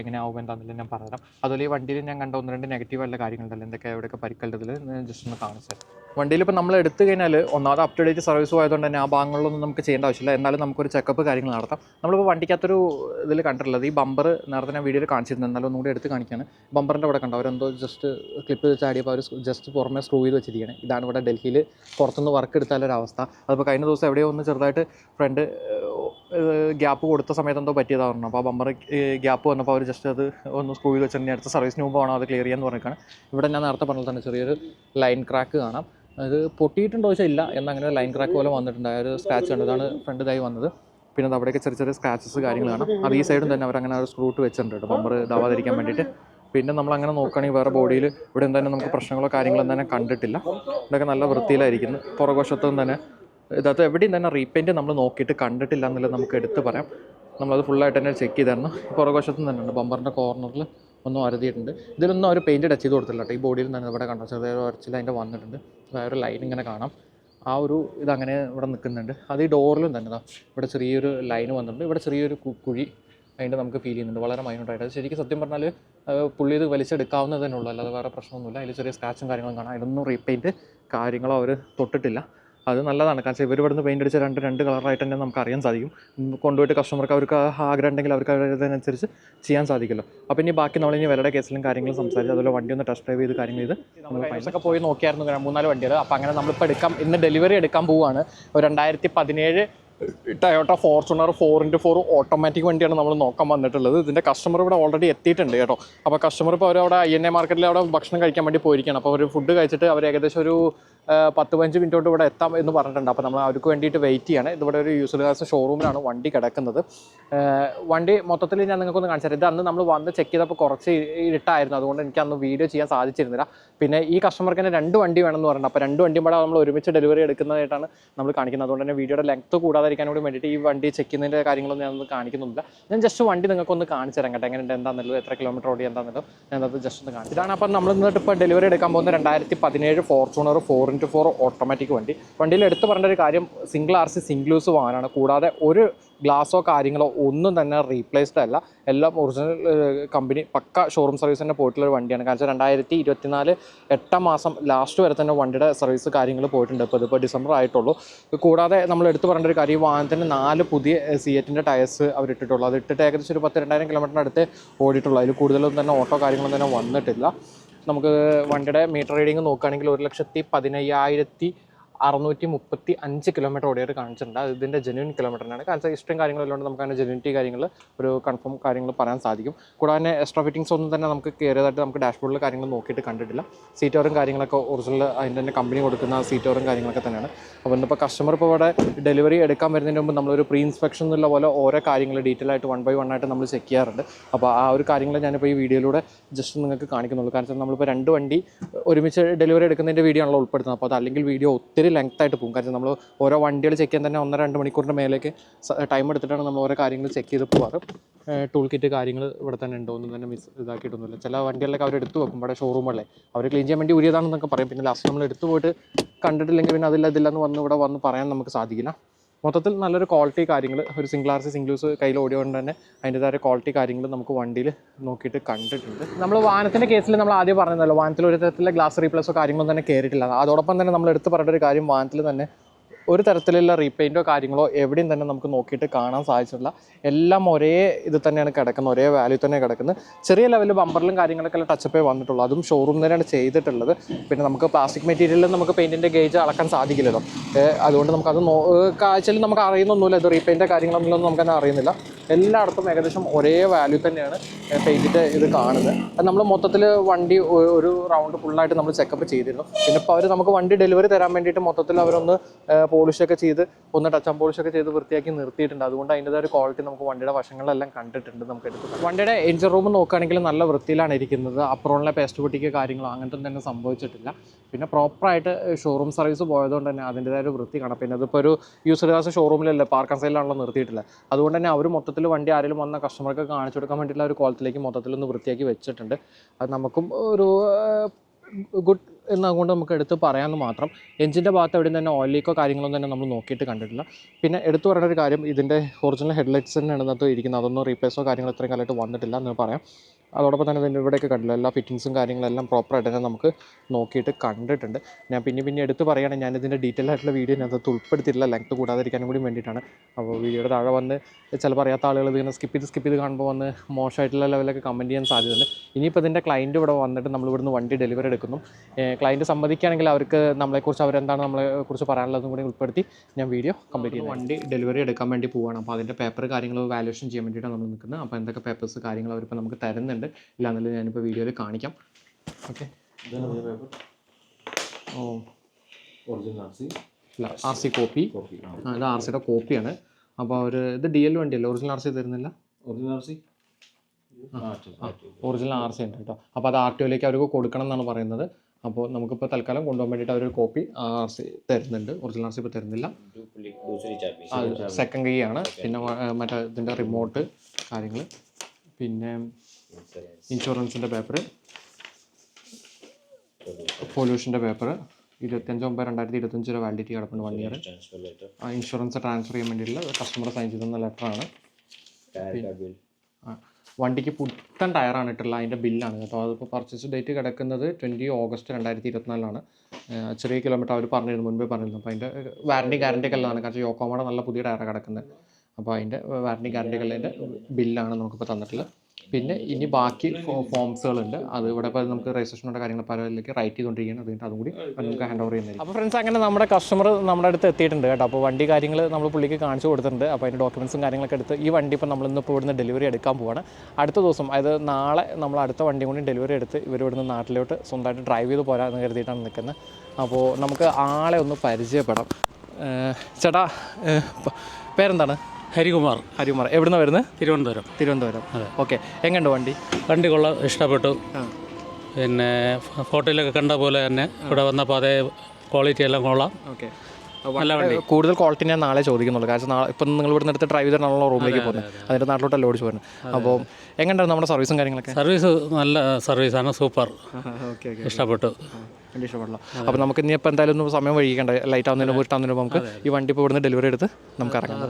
എങ്ങനെയാവും എന്താണെന്നില്ല ഞാൻ പറഞ്ഞുതരാം. അതുപോലെ ഈ വണ്ടിയിൽ ഞാൻ കണ്ട ഒന്ന് രണ്ട് നെഗറ്റീവ് ആയിട്ടുള്ള കാര്യങ്ങളുണ്ടല്ലോ. എന്തൊക്കെ എവിടെയൊക്കെ പരിക്കല്ലതിൽ ജസ്റ്റ് ഒന്ന് കാണിച്ചു തരാം വണ്ടിയിൽ ഇപ്പോൾ നമ്മൾ എടുത്തു കഴിഞ്ഞാൽ ഒന്നാമത് അപ് ടു ഡേറ്റ് സർവീസ് ആയതുകൊണ്ട് തന്നെ ആ ഭാഗങ്ങളിലൊന്നും നമുക്ക് ചെയ്യേണ്ട ആവശ്യമില്ല. എന്നാലും നമുക്കൊരു ചെക്കപ്പ് കാര്യങ്ങൾ നടത്താം. നമ്മളിപ്പോൾ വണ്ടിക്കകത്തൊരു ഇതിൽ കണ്ടിട്ടുള്ളത് ഈ ബമ്പർ നേരത്തെ ഞാൻ വീഡിയോയിൽ കാണിച്ചിരുന്നു എന്നാലും ഒന്നുകൂടി എടുത്ത് കാണിക്കുകയാണ് ബമ്പറിന്റെ അവിടെ കണ്ടോ? അവരെന്തോ ജസ്റ്റ് ക്ലിപ്പ് ചാടിയപ്പോൾ അവർ ജസ്റ്റ് പുറമെ സ്ക്രൂ ചെയ്ത് വെച്ചിരിക്കുകയാണ്. ഇതാണ് ഇവിടെ ഡൽഹിയിൽ പുറത്തുനിന്ന് വർക്ക് എടുത്താലൊരു അവസ്ഥ. അതിപ്പോൾ കഴിഞ്ഞ ദിവസം എവിടെയോ ഒന്ന് ചെറുതായിട്ട് ഫ്രണ്ട് ഗ്യാപ്പ് കൊടുത്ത സമയത്ത് എന്തോ പറ്റിയതാണ് പറഞ്ഞു അപ്പോൾ ആ ബമ്പർ ഗ്യാപ്പ് വന്നപ്പോൾ അവർ ജസ്റ്റ് അത് ഒന്ന് സ്ക്രൂ ചെയ്ത് വെച്ചിട്ടുണ്ടെങ്കിൽ അടുത്ത സർവീസിന് മുമ്പ് വേണം അത് ക്ലിയർ ചെയ്യാന്ന് പറഞ്ഞിട്ടാണ് ഇവിടെ ഞാൻ നേരത്തെ പറഞ്ഞാൽ തന്നെ ചെറിയൊരു ലൈൻ ക്രാക്ക് കാണാം. അത് പൊട്ടിയിട്ടുണ്ടോ ചോദിച്ചാൽ ഇല്ല. എന്നങ്ങനെ ലൈൻ ക്രാക്ക് പോലെ വന്നിട്ടുണ്ട് ആ ഒരു സ്ക്രാച്ച് കണ്ടതാണ് ഫ്രണ്ട് ഇതായി വന്നത്. പിന്നെ അവിടെയൊക്കെ ചെറിയ ചെറിയ സ്ക്രാച്ചസ് കാര്യങ്ങൾ കാണാം. അത് ഈ സൈഡും തന്നെ അവർ അങ്ങനെ ഒരു സ്ക്രൂട്ട് വെച്ചിട്ടുണ്ട് ബമ്പർ ഇതാവാതിരിക്കാൻ വേണ്ടിയിട്ട്. പിന്നെ നമ്മൾ അങ്ങനെ നോക്കുകയാണെങ്കിൽ വേറെ ബോഡിയിൽ ഇവിടെ എന്തായാലും നമുക്ക് പ്രശ്നങ്ങളോ കാര്യങ്ങളോ തന്നെ കണ്ടിട്ടില്ല. ഇതൊക്കെ നല്ല വൃത്തിയിലായിരിക്കുന്നു. പുറകുവശത്തും തന്നെ ഇതിനകത്ത് എവിടെയും തന്നെ റീപെയിന്റ് നമ്മൾ നോക്കിയിട്ട് കണ്ടിട്ടില്ല എന്നുള്ളത് നമുക്ക് എടുത്ത് പറയാം. നമ്മളത് ഫുള്ളായിട്ട് തന്നെ ചെക്ക് ചെയ്തായിരുന്നു പുറകുവശത്തും തന്നെ ഉണ്ട്. ബമ്പറിന്റെ കോർണറിൽ ഒന്നും അരുതിയിട്ടുണ്ട്. ഇതിലൊന്നും അവർ പെയിന്റ് ടച്ച് ചെയ്ത് കൊടുത്തില്ല കേട്ടോ. ഈ ബോഡിയിൽ തന്നെ ഇവിടെ കണ്ടോ? ചെറിയ ഉരച്ചിൽ അതിന്റെ വന്നിട്ടുണ്ട്. വേറെ ലൈൻ ഇങ്ങനെ കാണാം. ആ ഒരു ഇതങ്ങനെ ഇവിടെ നിൽക്കുന്നുണ്ട്. അത് ഈ ഡോറിലും തന്നെ ഇവിടെ ചെറിയൊരു ലൈൻ വന്നിട്ടുണ്ട്. ഇവിടെ ചെറിയൊരു കുഴി അതിന്റെ നമുക്ക് ഫീൽ ചെയ്യുന്നുണ്ട്. വളരെ മൈനോട്ടായിട്ട് ശരിക്കും സത്യം പറഞ്ഞാൽ പുള്ളി ഇത് വലിച്ചെടുക്കാവുന്നത് തന്നെ ഉള്ളൂ. അല്ലാതെ വേറെ പ്രശ്നമൊന്നുമില്ല. അതിൽ ചെറിയ സ്ക്രാച്ചും കാര്യങ്ങളും കാണാം. അതിലൊന്നും റീപെയിന്റ് കാര്യങ്ങളോ അവർ തൊട്ടിട്ടില്ല. അത് നല്ലതാണ്. കാരണം ഇവർ ഇവിടുന്ന് പെയിന്റ് അടിച്ച രണ്ട് രണ്ട് കളറായിട്ട് തന്നെ നമുക്ക് അറിയാൻ സാധിക്കും. കൊണ്ടുപോയിട്ട് കസ്റ്റമർക്ക് അവർക്ക് ആഗ്രഹം ഉണ്ടെങ്കിൽ അവർക്ക് അതിനനുസരിച്ച് ചെയ്യാൻ സാധിക്കുമല്ലോ. അപ്പോൾ ഇനി ബാക്കി നമ്മൾ ഇനി വിലയുടെ കേസിലും കാര്യങ്ങളും സംസാരിച്ച് അതുപോലെ വണ്ടി ഒന്ന് ടെസ്റ്റ് ഡ്രൈവ് ചെയ്ത് കാര്യങ്ങൾ ചെയ്ത് നമ്മൾ പൈസയൊക്കെ പോയി നോക്കിയായിരുന്നു മൂന്നാൽ വണ്ടികൾ അപ്പോൾ അങ്ങനെ നമ്മളിപ്പോൾ എടുക്കാം. ഇന്ന് ഡെലിവറി എടുക്കാൻ പോവുകയാണ് ഒരു രണ്ടായിരത്തി പതിനേഴ് Toyota Fortuner four into four automatic വണ്ടിയാണ് നമ്മൾ നോക്കാൻ വന്നിട്ടുള്ളത്. ഇതിന്റെ കസ്റ്റമർ ഇവിടെ ഓൾറെഡി എത്തിയിട്ടുണ്ട് കേട്ടോ. അപ്പോൾ കസ്റ്റമർ ഇപ്പോൾ അവരവിടെ ഐ എൻ എ മാർക്കറ്റിൽ അവിടെ ഭക്ഷണം കഴിക്കാൻ വേണ്ടി പോയിരിക്കുകയാണ്. അപ്പോൾ അവർ ഫുഡ് കഴിച്ചിട്ട് അവർ ഏകദേശം ഒരു പത്ത് പതിനഞ്ച് മിനിറ്റോട്ട് ഇവിടെ എത്താം എന്ന് പറഞ്ഞിട്ടുണ്ട്. അപ്പോൾ നമ്മൾ അവർക്ക് വേണ്ടിയിട്ട് വെയിറ്റ് ചെയ്യാണ്. ഇതിവിടെ ഒരു യൂസർ ഗാസ് ഷോറൂമിലാണ് വണ്ടി കിടക്കുന്നത്. വണ്ടി മൊത്തത്തിൽ ഞാൻ നിങ്ങൾക്കൊന്ന് കാണിച്ചു തരാം. ഇത് അന്ന് നമ്മൾ വന്ന് ചെക്ക് ചെയ്തപ്പോൾ കുറച്ച് ഇട്ടായിരുന്നു അതുകൊണ്ട് എനിക്ക് അന്ന് വീഡിയോ ചെയ്യാൻ സാധിച്ചിരുന്നില്ല. പിന്നെ ഈ കസ്റ്റമർക്ക് തന്നെ രണ്ട് വണ്ടി വേണമെന്ന് പറഞ്ഞിട്ടുണ്ട്. അപ്പോൾ രണ്ട് വണ്ടിയും കൂടെ നമ്മൾ ഒരുമിച്ച് ഡെലിവറി എടുക്കുന്നതായിട്ടാണ് നമ്മൾ കാണിക്കുന്നത്. അതുകൊണ്ട് തന്നെ വീഡിയോയുടെ ലെങ്ത്ത് കൂടാതിരിക്കാൻ കൂടി വേണ്ടിയിട്ട് ഈ വണ്ടി ചെക്ക് ചെയ്യുന്നതിന്റെ കാര്യങ്ങളൊന്നും ഞാനൊന്ന് കാണിക്കുന്നില്ല ഞാൻ ജസ്റ്റ് വണ്ടി നിങ്ങൾക്കൊന്ന് കാണിച്ചു തരാം കേട്ടോ. എങ്ങനെയുണ്ട് എന്താണെന്നുള്ളത് എത്ര കിലോമീറ്റർ ഓടി എന്താണെന്നുള്ളത് ഞാനത് ജസ്റ്റ് ഒന്ന് കാണിച്ചു ഇതാണ്. അപ്പം നമ്മൾ ഇന്നിട്ട് ഇപ്പോൾ ഡെലിവറി എടുക്കാൻ പോകുന്ന രണ്ടായിരത്തി പതിനേഴ് Fortuner four into four automatic വണ്ടി. വണ്ടിയിൽ എടുത്തു പറഞ്ഞ ഒരു കാര്യം സിംഗിൾ ആർ സി സിംഗ്ലൂസ് വാഹനമാണ്. കൂടാതെ ഒരു ഗ്ലാസോ കാര്യങ്ങളോ ഒന്നും തന്നെ റീപ്ലേസ്ഡ് അല്ല. എല്ലാം ഒറിജിനൽ കമ്പനി പക്ക ഷോറൂം സർവീസ് തന്നെ പോയിട്ടുള്ള ഒരു വണ്ടിയാണ്. കാരണം വെച്ചാൽ രണ്ടായിരത്തി ഇരുപത്തിനാല് എട്ടാം മാസം ലാസ്റ്റ് വരെ തന്നെ വണ്ടിയുടെ സർവീസ് കാര്യങ്ങൾ പോയിട്ടുണ്ട്. ഇപ്പോൾ ഇതിപ്പോൾ ഡിസംബർ ആയിട്ടുള്ളൂ. കൂടാതെ നമ്മൾ എടുത്തു പറഞ്ഞ ഒരു കാര്യം ഈ വാഹനത്തിന് നാല് പുതിയ സിയറ്റിന്റെ ടയർസ് അവർ ഇട്ടിട്ടുള്ളൂ. അത് ഇട്ടിട്ട് ഏകദേശം ഒരു പത്ത് രണ്ടായിരം കിലോമീറ്ററിനടുത്ത് ഓടിയിട്ടുള്ളൂ. അതിൽ കൂടുതലൊന്നും തന്നെ ഓട്ടോ കാര്യങ്ങളൊന്നും തന്നെ വന്നിട്ടില്ല. നമുക്ക് വണ്ടിയുടെ മീറ്റർ റീഡിംഗ് നോക്കുകയാണെങ്കിൽ ഒരു ലക്ഷത്തി പതിനയ്യായിരത്തി അറുന്നൂറ്റി മുപ്പത്തി അഞ്ച് കിലോമീറ്റർ ഓടിയായിട്ട് കാണിച്ചിട്ടുണ്ട്. അത് ഇതിന്റെ ജെന്യൂൻ കിലോമീറ്ററിനാണ് കാരണം ഇഷ്ടം കാര്യങ്ങളെല്ലാം നമുക്ക് അതിന്റെ ജെന്യൂനിറ്റി കാര്യങ്ങൾ ഒരു കൺഫേം കാര്യങ്ങൾ പറയാൻ സാധിക്കും. കൂടാതെ തന്നെ എക്സ്ട്രാ ഫിറ്റിംഗ്സ് ഒന്നും തന്നെ നമുക്ക് കയറിയതായിട്ട് നമുക്ക് ഡാഷ്ബോർഡിൽ കാര്യങ്ങൾ നോക്കിയിട്ട് കണ്ടിട്ടില്ല. സീറ്റോറും കാര്യങ്ങളൊക്കെ ഒറിജിനൽ അതിന്റെ തന്നെ കമ്പനി കൊടുക്കുന്ന സീറ്റോറും കാര്യങ്ങളൊക്കെ തന്നെയാണ്. അപ്പോൾ ഇന്നിപ്പോൾ കസ്റ്റമർ ഇപ്പോൾ ഇവിടെ ഡെലിവറി എടുക്കാൻ വരുന്നതിന് മുമ്പ് നമ്മളൊരു പ്രീ ഇൻസ്പെക്ഷൻ എന്നുള്ള പോലെ ഓരോ കാര്യങ്ങൾ ഡീറ്റെയിൽ ആയിട്ട് വൺ ബൈ വൺ ആയിട്ട് നമ്മൾ ചെക്ക് ചെയ്യാറുണ്ട്. അപ്പോൾ ആ ഒരു കാര്യങ്ങൾ ഞാനിപ്പോൾ ഈ വീഡിയോയിലൂടെ ജസ്റ്റ് നിങ്ങൾക്ക് കാണിക്കുന്നുള്ളൂ. കാരണം നമ്മളിപ്പോൾ രണ്ട് വണ്ടി ഒരുമിച്ച് ഡെലിവറി എടുക്കുന്നതിന്റെ വീഡിയോ ആണല്ലോ ഉൾപ്പെടുത്തുന്നത്. അപ്പോൾ അത് അല്ലെങ്കിൽ വീഡിയോ ഒത്തിരി ലെങ്ത് ആയിട്ട് പോകും കാരണം നമ്മൾ ഓരോ വണ്ടികൾ ചെക്ക് ചെയ്യാൻ തന്നെ ഒന്നര രണ്ട് മണിക്കൂറിന്റെ മേലേക്ക് ടൈം എടുത്തിട്ടാണ് നമ്മൾ ഓരോ കാര്യങ്ങൾ ചെക്ക് ചെയ്ത് പോകാറ് ടൂൾ കിറ്റ് കാര്യങ്ങൾ ഇവിടെ തന്നെ ഉണ്ടോ. ഒന്നും തന്നെ മിസ് ഇതാക്കിയിട്ടൊന്നുമില്ല. ചില വണ്ടികളിലൊക്കെ അവർ എടുത്തു വെക്കും. ഇവിടെ ഷോറൂമുകളെ അവർ ക്ലീൻ ചെയ്യാൻ വേണ്ടി ഉരിയതാണെന്നൊക്കെ പറയും. പിന്നെ ലാസ്റ്റ് നമ്മൾ എടുത്തു പോയിട്ട് കണ്ടിട്ടില്ലെങ്കിൽ പിന്നെ അതില്ല ഇതില്ല എന്ന് വന്ന് ഇവിടെ വന്ന് പറയാൻ നമുക്ക് സാധിക്കില്ല. മൊത്തത്തിൽ നല്ലൊരു ക്വാളിറ്റി കാര്യങ്ങൾ ഒരു സിംഗിൾ ആർ സി സിംഗ്ലൂസ് കയ്യിൽ ഓടിയോണ്ട് തന്നെ അതിന്റെതായ ക്വാളിറ്റി കാര്യങ്ങൾ നമുക്ക് വണ്ടിയിൽ നോക്കിയിട്ട് കണ്ടിട്ടുണ്ട്. നമ്മൾ വാഹനത്തിന്റെ കേസിൽ നമ്മൾ ആദ്യം പറഞ്ഞതല്ലോ വാഹനത്തിൽ ഒരു തരത്തിലുള്ള ഗ്ലാസ് റീപ്ലേസോ കാര്യങ്ങളൊന്നും തന്നെ കയറിയിട്ടില്ല അതോടൊപ്പം തന്നെ നമ്മൾ എടുത്ത് പറയേണ്ട ഒരു കാര്യം വാഹനത്തിൽ തന്നെ ഒരു തരത്തിലുള്ള റീപെയിന്റോ കാര്യങ്ങളോ എവിടെയും തന്നെ നമുക്ക് നോക്കിയിട്ട് കാണാൻ സാധിച്ചിട്ടില്ല. എല്ലാം ഒരേ ഇത് തന്നെയാണ് കിടക്കുന്നത് ഒരേ വാല്യൂ തന്നെ കിടക്കുന്നത്. ചെറിയ ലെവലിൽ ബമ്പറിലും കാര്യങ്ങളൊക്കെ ടച്ചപ്പേ വന്നിട്ടുള്ളൂ. അതും ഷോറൂം തന്നെയാണ് ചെയ്തിട്ടുള്ളത്. പിന്നെ നമുക്ക് പ്ലാസ്റ്റിക് മെറ്റീരിയലിൽ നമുക്ക് പെയിന്റിന്റെ ഗേജ് അളക്കാൻ സാധിക്കില്ലല്ലോ. അതുകൊണ്ട് നമുക്കത് കാഴ്ചയിൽ നമുക്ക് അറിയുന്നൊന്നുമില്ല. ഇത് റീപെയിന്റെ കാര്യങ്ങളൊന്നും നമുക്ക് തന്നെ അറിയുന്നില്ല. എല്ലായിടത്തും ഏകദേശം ഒരേ വാല്യൂ തന്നെയാണ് പെയിന്റിന്റെ ഇത് കാണുന്നത്. നമ്മൾ മൊത്തത്തിൽ വണ്ടി ഒരു റൗണ്ട് ഫുള്ളായിട്ട് നമ്മൾ ചെക്കപ്പ് ചെയ്തിരുന്നു. പിന്നെ ഇപ്പോൾ അവർ നമുക്ക് വണ്ടി ഡെലിവറി തരാൻ വേണ്ടിയിട്ട് മൊത്തത്തിൽ അവരൊന്ന് പോളിഷൊക്കെ ചെയ്ത് ഒന്ന് ടച്ച് ആൻഡ് പോളിഷൊക്കെ ചെയ്ത് വൃത്തിയാക്കി നിർത്തിയിട്ടുണ്ട്. അതുകൊണ്ട് അതിന്റെതായ ഒരു ക്വാളിറ്റി നമുക്ക് വണ്ടിയുടെ വശങ്ങളിലെല്ലാം കണ്ടിട്ടുണ്ട് നമുക്ക് എടുത്ത് വണ്ടിയുടെ എഞ്ചിൻ റൂം നോക്കുകയാണെങ്കിൽ നല്ല വൃത്തിയിലാണ് ഇരിക്കുന്നത്. അപ്പുറമുള്ള പേസ്റ്റ് പൊട്ടിക്ക് കാര്യങ്ങളോ അങ്ങനത്തെ തന്നെ സംഭവിച്ചിട്ടില്ല. പിന്നെ പ്രോപ്പറായിട്ട് ഷോറൂം സർവീസ് പോയതുകൊണ്ട് തന്നെ അതിന്റെതായ ഒരു വൃത്തി കാണാം. പിന്നെ അതിപ്പോൾ ഒരു യൂസർ ക്ലാസ് ഷോറൂമിലല്ലേ പാർക്ക് സൈഡിലാണല്ലോ നിർത്തിയിട്ടില്ല. അതുകൊണ്ട് തന്നെ അവർ മൊത്തത്തിൽ വണ്ടി ആരെങ്കിലും വന്ന കസ്റ്റമർക്ക് കാണിച്ചു കൊടുക്കാൻ വേണ്ടിയിട്ടുള്ള ഒരു കോലത്തിലേക്ക് മൊത്തത്തിലൊന്ന് വൃത്തിയാക്കി വെച്ചിട്ടുണ്ട്. അത് നമുക്കും ഒരു ഗുഡ് എന്നതുകൊണ്ട് നമുക്ക് എടുത്ത് പറയാമെന്ന് മാത്രം. എഞ്ചിന്റെ ഭാഗത്ത് എവിടെയും തന്നെ ഓയിൽ ലീക്കോ കാര്യങ്ങളൊന്നും തന്നെ നമ്മൾ നോക്കിയിട്ട് കണ്ടിട്ടില്ല. പിന്നെ എടുത്തു പറയേണ്ട ഒരു കാര്യം ഇതിന്റെ ഒറിജിനൽ ഹെഡ്ലൈറ്റ്സ് തന്നെയാണ് ഇരിക്കുന്നത്. അതൊന്നും റീപ്ലേസോ കാര്യങ്ങളോ ഇത്രയും കാലമായിട്ട് വന്നിട്ടില്ല എന്ന് പറയാം. അതോടൊപ്പം തന്നെ ഇതിന്റെ ഇവിടെയൊക്കെ കണ്ടില്ല എല്ലാ ഫിറ്റിങ്സും കാര്യങ്ങളെല്ലാം പ്രോപ്പറായിട്ട് തന്നെ നമുക്ക് നോക്കിയിട്ട് കണ്ടിട്ടുണ്ട്. ഞാൻ പിന്നെ പിന്നെ എടുത്ത് പറയുകയാണെങ്കിൽ ഞാൻ ഇതിന്റെ ഡീറ്റെയിൽ ആയിട്ടുള്ള വീഡിയോ ഞാൻ അത് ഉൾപ്പെടുത്തിയിട്ടില്ല. ലെങ്ത് കൂടാതിരിക്കാനും കൂടി വേണ്ടിയിട്ടാണ്. അപ്പോൾ വീഡിയോയുടെ താഴെ വന്ന് ചിലപ്പോൾ അറിയാത്ത ആളുകൾ ഇതിങ്ങനെ സ്കിപ്പ് ചെയ്ത് സ്കിപ്പ് ചെയ്ത് കാണുമ്പോൾ വന്ന് മോശമായിട്ടുള്ള ലെവലൊക്കെ കമന്റ് ചെയ്യാൻ സാധ്യതയുണ്ട്. ഇനിയിപ്പോൾ ഇതിന്റെ ക്ലയന്റ് ഇവിടെ വന്നിട്ട് നമ്മൾ ഇവിടുന്ന് വണ്ടി ഡെലിവറി എടുക്കുന്നു. ക്ലയന്റ് സമ്മതിക്കുകയാണെങ്കിൽ അവർക്ക് നമ്മളെക്കുറിച്ച് അവരെന്താണ് നമ്മളെ കുറിച്ച് പറയാനുള്ളതും കൂടി ഉൾപ്പെടുത്തി ഞാൻ വീഡിയോ കംപ്ലീറ്റ് ചെയ്തു വണ്ടി ഡെലിവറി എടുക്കാൻ വേണ്ടി പോവുകയാണ്. അപ്പോൾ അതിന്റെ പേപ്പർ കാര്യങ്ങൾ വാല്യൂഷൻ ചെയ്യാൻ വേണ്ടിയിട്ടാണ് നമ്മൾ നിൽക്കുന്നത്. അപ്പോൾ എന്തൊക്കെ പേപ്പേഴ്സ് കാര്യങ്ങൾ അവരിപ്പോൾ നമുക്ക് തരുന്നുണ്ട്. ഇല്ലാന്നുള്ളത് ഞാനിപ്പോൾ വീഡിയോയിൽ കാണിക്കാം. ഓക്കെ ഇതാണ് പുതിയ പേപ്പർ ഓ. Original R C R C copy copy ആ. ആ ഇത് ആർ സിയുടെ കോപ്പിയാണ് അപ്പോൾ അവർ ഇത് ഡി എൽ വണ്ടിയല്ലേ? ഒറിജിനൽ ആർ സി തരുന്നില്ല? Original R C original R C ഉണ്ട് കേട്ടോ. അപ്പോൾ അത് ആർ ടി ഒയിലേക്ക് അവർക്ക് കൊടുക്കണം എന്നാണ് പറയുന്നത്. അപ്പോൾ നമുക്കിപ്പോൾ തൽക്കാലം കൊണ്ടുപോകാൻ വേണ്ടിയിട്ട് അവരൊരു കോപ്പി ആർ സി തരുന്നുണ്ട്. ഒറിജിനൽ ആർ സി ഇപ്പോൾ തരുന്നില്ല. സെക്കൻഡ് കീ ആണ്. പിന്നെ മറ്റേ ഇതിന്റെ റിമോട്ട് കാര്യങ്ങൾ പിന്നെ ഇൻഷുറൻസിന്റെ പേപ്പർ പൊല്യൂഷന്റെ പേപ്പർ ഇരുപത്തിയഞ്ച് ഒമ്പത് രണ്ടായിരത്തി ഇരുപത്തഞ്ച് വരെ വാലിഡിറ്റി കിടപ്പുണ്ട് വൺ ഇയർ ആ ഇൻഷുറൻസ് ട്രാൻസ്ഫർ ചെയ്യാൻ വേണ്ടിയിട്ടുള്ള കസ്റ്റമർ സൈൻ ചെയ്തുന്ന ലെറ്ററാണ് ആ, വണ്ടിക്ക് പുത്തൻ ടയറാണ് ഇട്ടുള്ളത് അതിന്റെ ബില്ലാണ് കേട്ടോ. അതിപ്പോൾ പർച്ചേസ് ഡേറ്റ് കിടക്കുന്നത് ട്വന്റി ഓഗസ്റ്റ് രണ്ടായിരത്തി ഇരുപത്തിനാലാണ് ചെറിയ കിലോമീറ്റർ അവർ പറഞ്ഞിരുന്നു മുൻപേ പറഞ്ഞിരുന്നു. അപ്പോൾ അതിന്റെ വാറണ്ടി ഗ്യാരണ്ടി ഒക്കെ ഉള്ളതാണ്. കാരണം യോക്കോമോടെ നല്ല പുതിയ ടയറാണ് കിടക്കുന്നത്. അപ്പോൾ അതിന്റെ വാറണ്ടി ഗ്യാരണ്ടി ഒക്കെ ഉള്ളതിന്റെ ബില്ലാണ് നമുക്കിപ്പോൾ തന്നിട്ടുള്ളത്. പിന്നെ ഇനി ബാക്കി ഫോംസുകളുണ്ട്. അത് ഇവിടെ ഇപ്പോൾ നമുക്ക് രജിസ്ട്രേഷനുള്ള കാര്യങ്ങൾ പലതിലേക്ക് റൈറ്റ് ചെയ്തുകൊണ്ടിരിക്കുകയാണ് അതുകൊണ്ട് അതും കൂടി നമുക്ക് ഹാൻഡ് ഓവർ ചെയ്യുന്നത് അപ്പോൾ ഫ്രണ്ട്സ് അങ്ങനെ നമ്മുടെ കസ്റ്റമർ നമ്മുടെ അടുത്ത് എത്തിയിട്ടുണ്ട് കേട്ടോ. അപ്പോൾ വണ്ടി കാര്യങ്ങൾ നമ്മൾ പുള്ളിക്ക് കാണിച്ചു കൊടുത്തിട്ടുണ്ട്. അപ്പോൾ അതിന്റെ ഡോക്യുമെൻസും കാര്യങ്ങളൊക്കെ എടുത്ത് ഈ വണ്ടി ഇപ്പോൾ നമ്മൾ ഇന്ന് ഇപ്പോൾ ഇവിടുന്ന് ഡെലിവറി എടുക്കാൻ പോവാണ്. അടുത്ത ദിവസം അതായത് നാളെ നമ്മൾ അടുത്ത വണ്ടി കൂടി ഡെലിവറി എടുത്ത് ഇവർ ഇവിടുന്ന് നാട്ടിലോട്ട് സ്വന്തമായിട്ട് ഡ്രൈവ് ചെയ്ത് പോരാന്ന് കരുതിയിട്ടാണ് നിൽക്കുന്നത്. അപ്പോൾ നമുക്ക് ആളെ ഒന്ന് പരിചയപ്പെടാം. ചേട്ടാ പേരെന്താണ്? ഹരികുമാർ. ഹരികുമാർ. എവിടുന്ന വരുന്നത് തിരുവനന്തപുരം. തിരുവനന്തപുരം. അതെ. ഓക്കെ. എങ്ങനെയുണ്ട് വണ്ടി? വണ്ടി കൊള്ളാൻ ഇഷ്ടപ്പെട്ടു. പിന്നെ ഫോട്ടോയിലൊക്കെ കണ്ട പോലെ തന്നെ ഇവിടെ വന്നപ്പോൾ അതേ ക്വാളിറ്റി എല്ലാം കൊള്ളാം. ഓക്കെ. നല്ല വണ്ടി. കൂടുതൽ ക്വാളിറ്റി ഞാൻ നാളെ ചോദിക്കുന്നുള്ളൂ. കാരണം നാളെ ഇപ്പം നിങ്ങൾ ഇവിടെ എടുത്ത് ഡ്രൈവ് ചെയ്തിട്ടാണല്ലോ റൂമിലേക്ക് പോകുന്നത്. അതിന്റെ നാട്ടിലോട്ടല്ല ഓടിച്ച് പോകുന്നത് അപ്പോൾ എങ്ങനെയാണ് നമ്മുടെ സർവീസും കാര്യങ്ങളൊക്കെ? സർവീസ് നല്ല സർവീസാണ് സൂപ്പർ. ഓക്കെ ഓക്കെ ഇഷ്ടപ്പെട്ടു. വണ്ടി ഇഷ്ടപ്പെടല്ലോ അപ്പോൾ നമുക്ക് ഇനി ഇപ്പോൾ എന്തായാലും ഒന്ന് സമയം വൈകിക്കണ്ട? ലൈറ്റ് ആവുന്നതിന് മുമ്പ് ഇട്ടാവുന്നതിന് നമുക്ക് ഈ വണ്ടി ഇപ്പോൾ ഇവിടുന്ന് ഡെലിവറി എടുത്ത് നമുക്ക് ഇറങ്ങാം.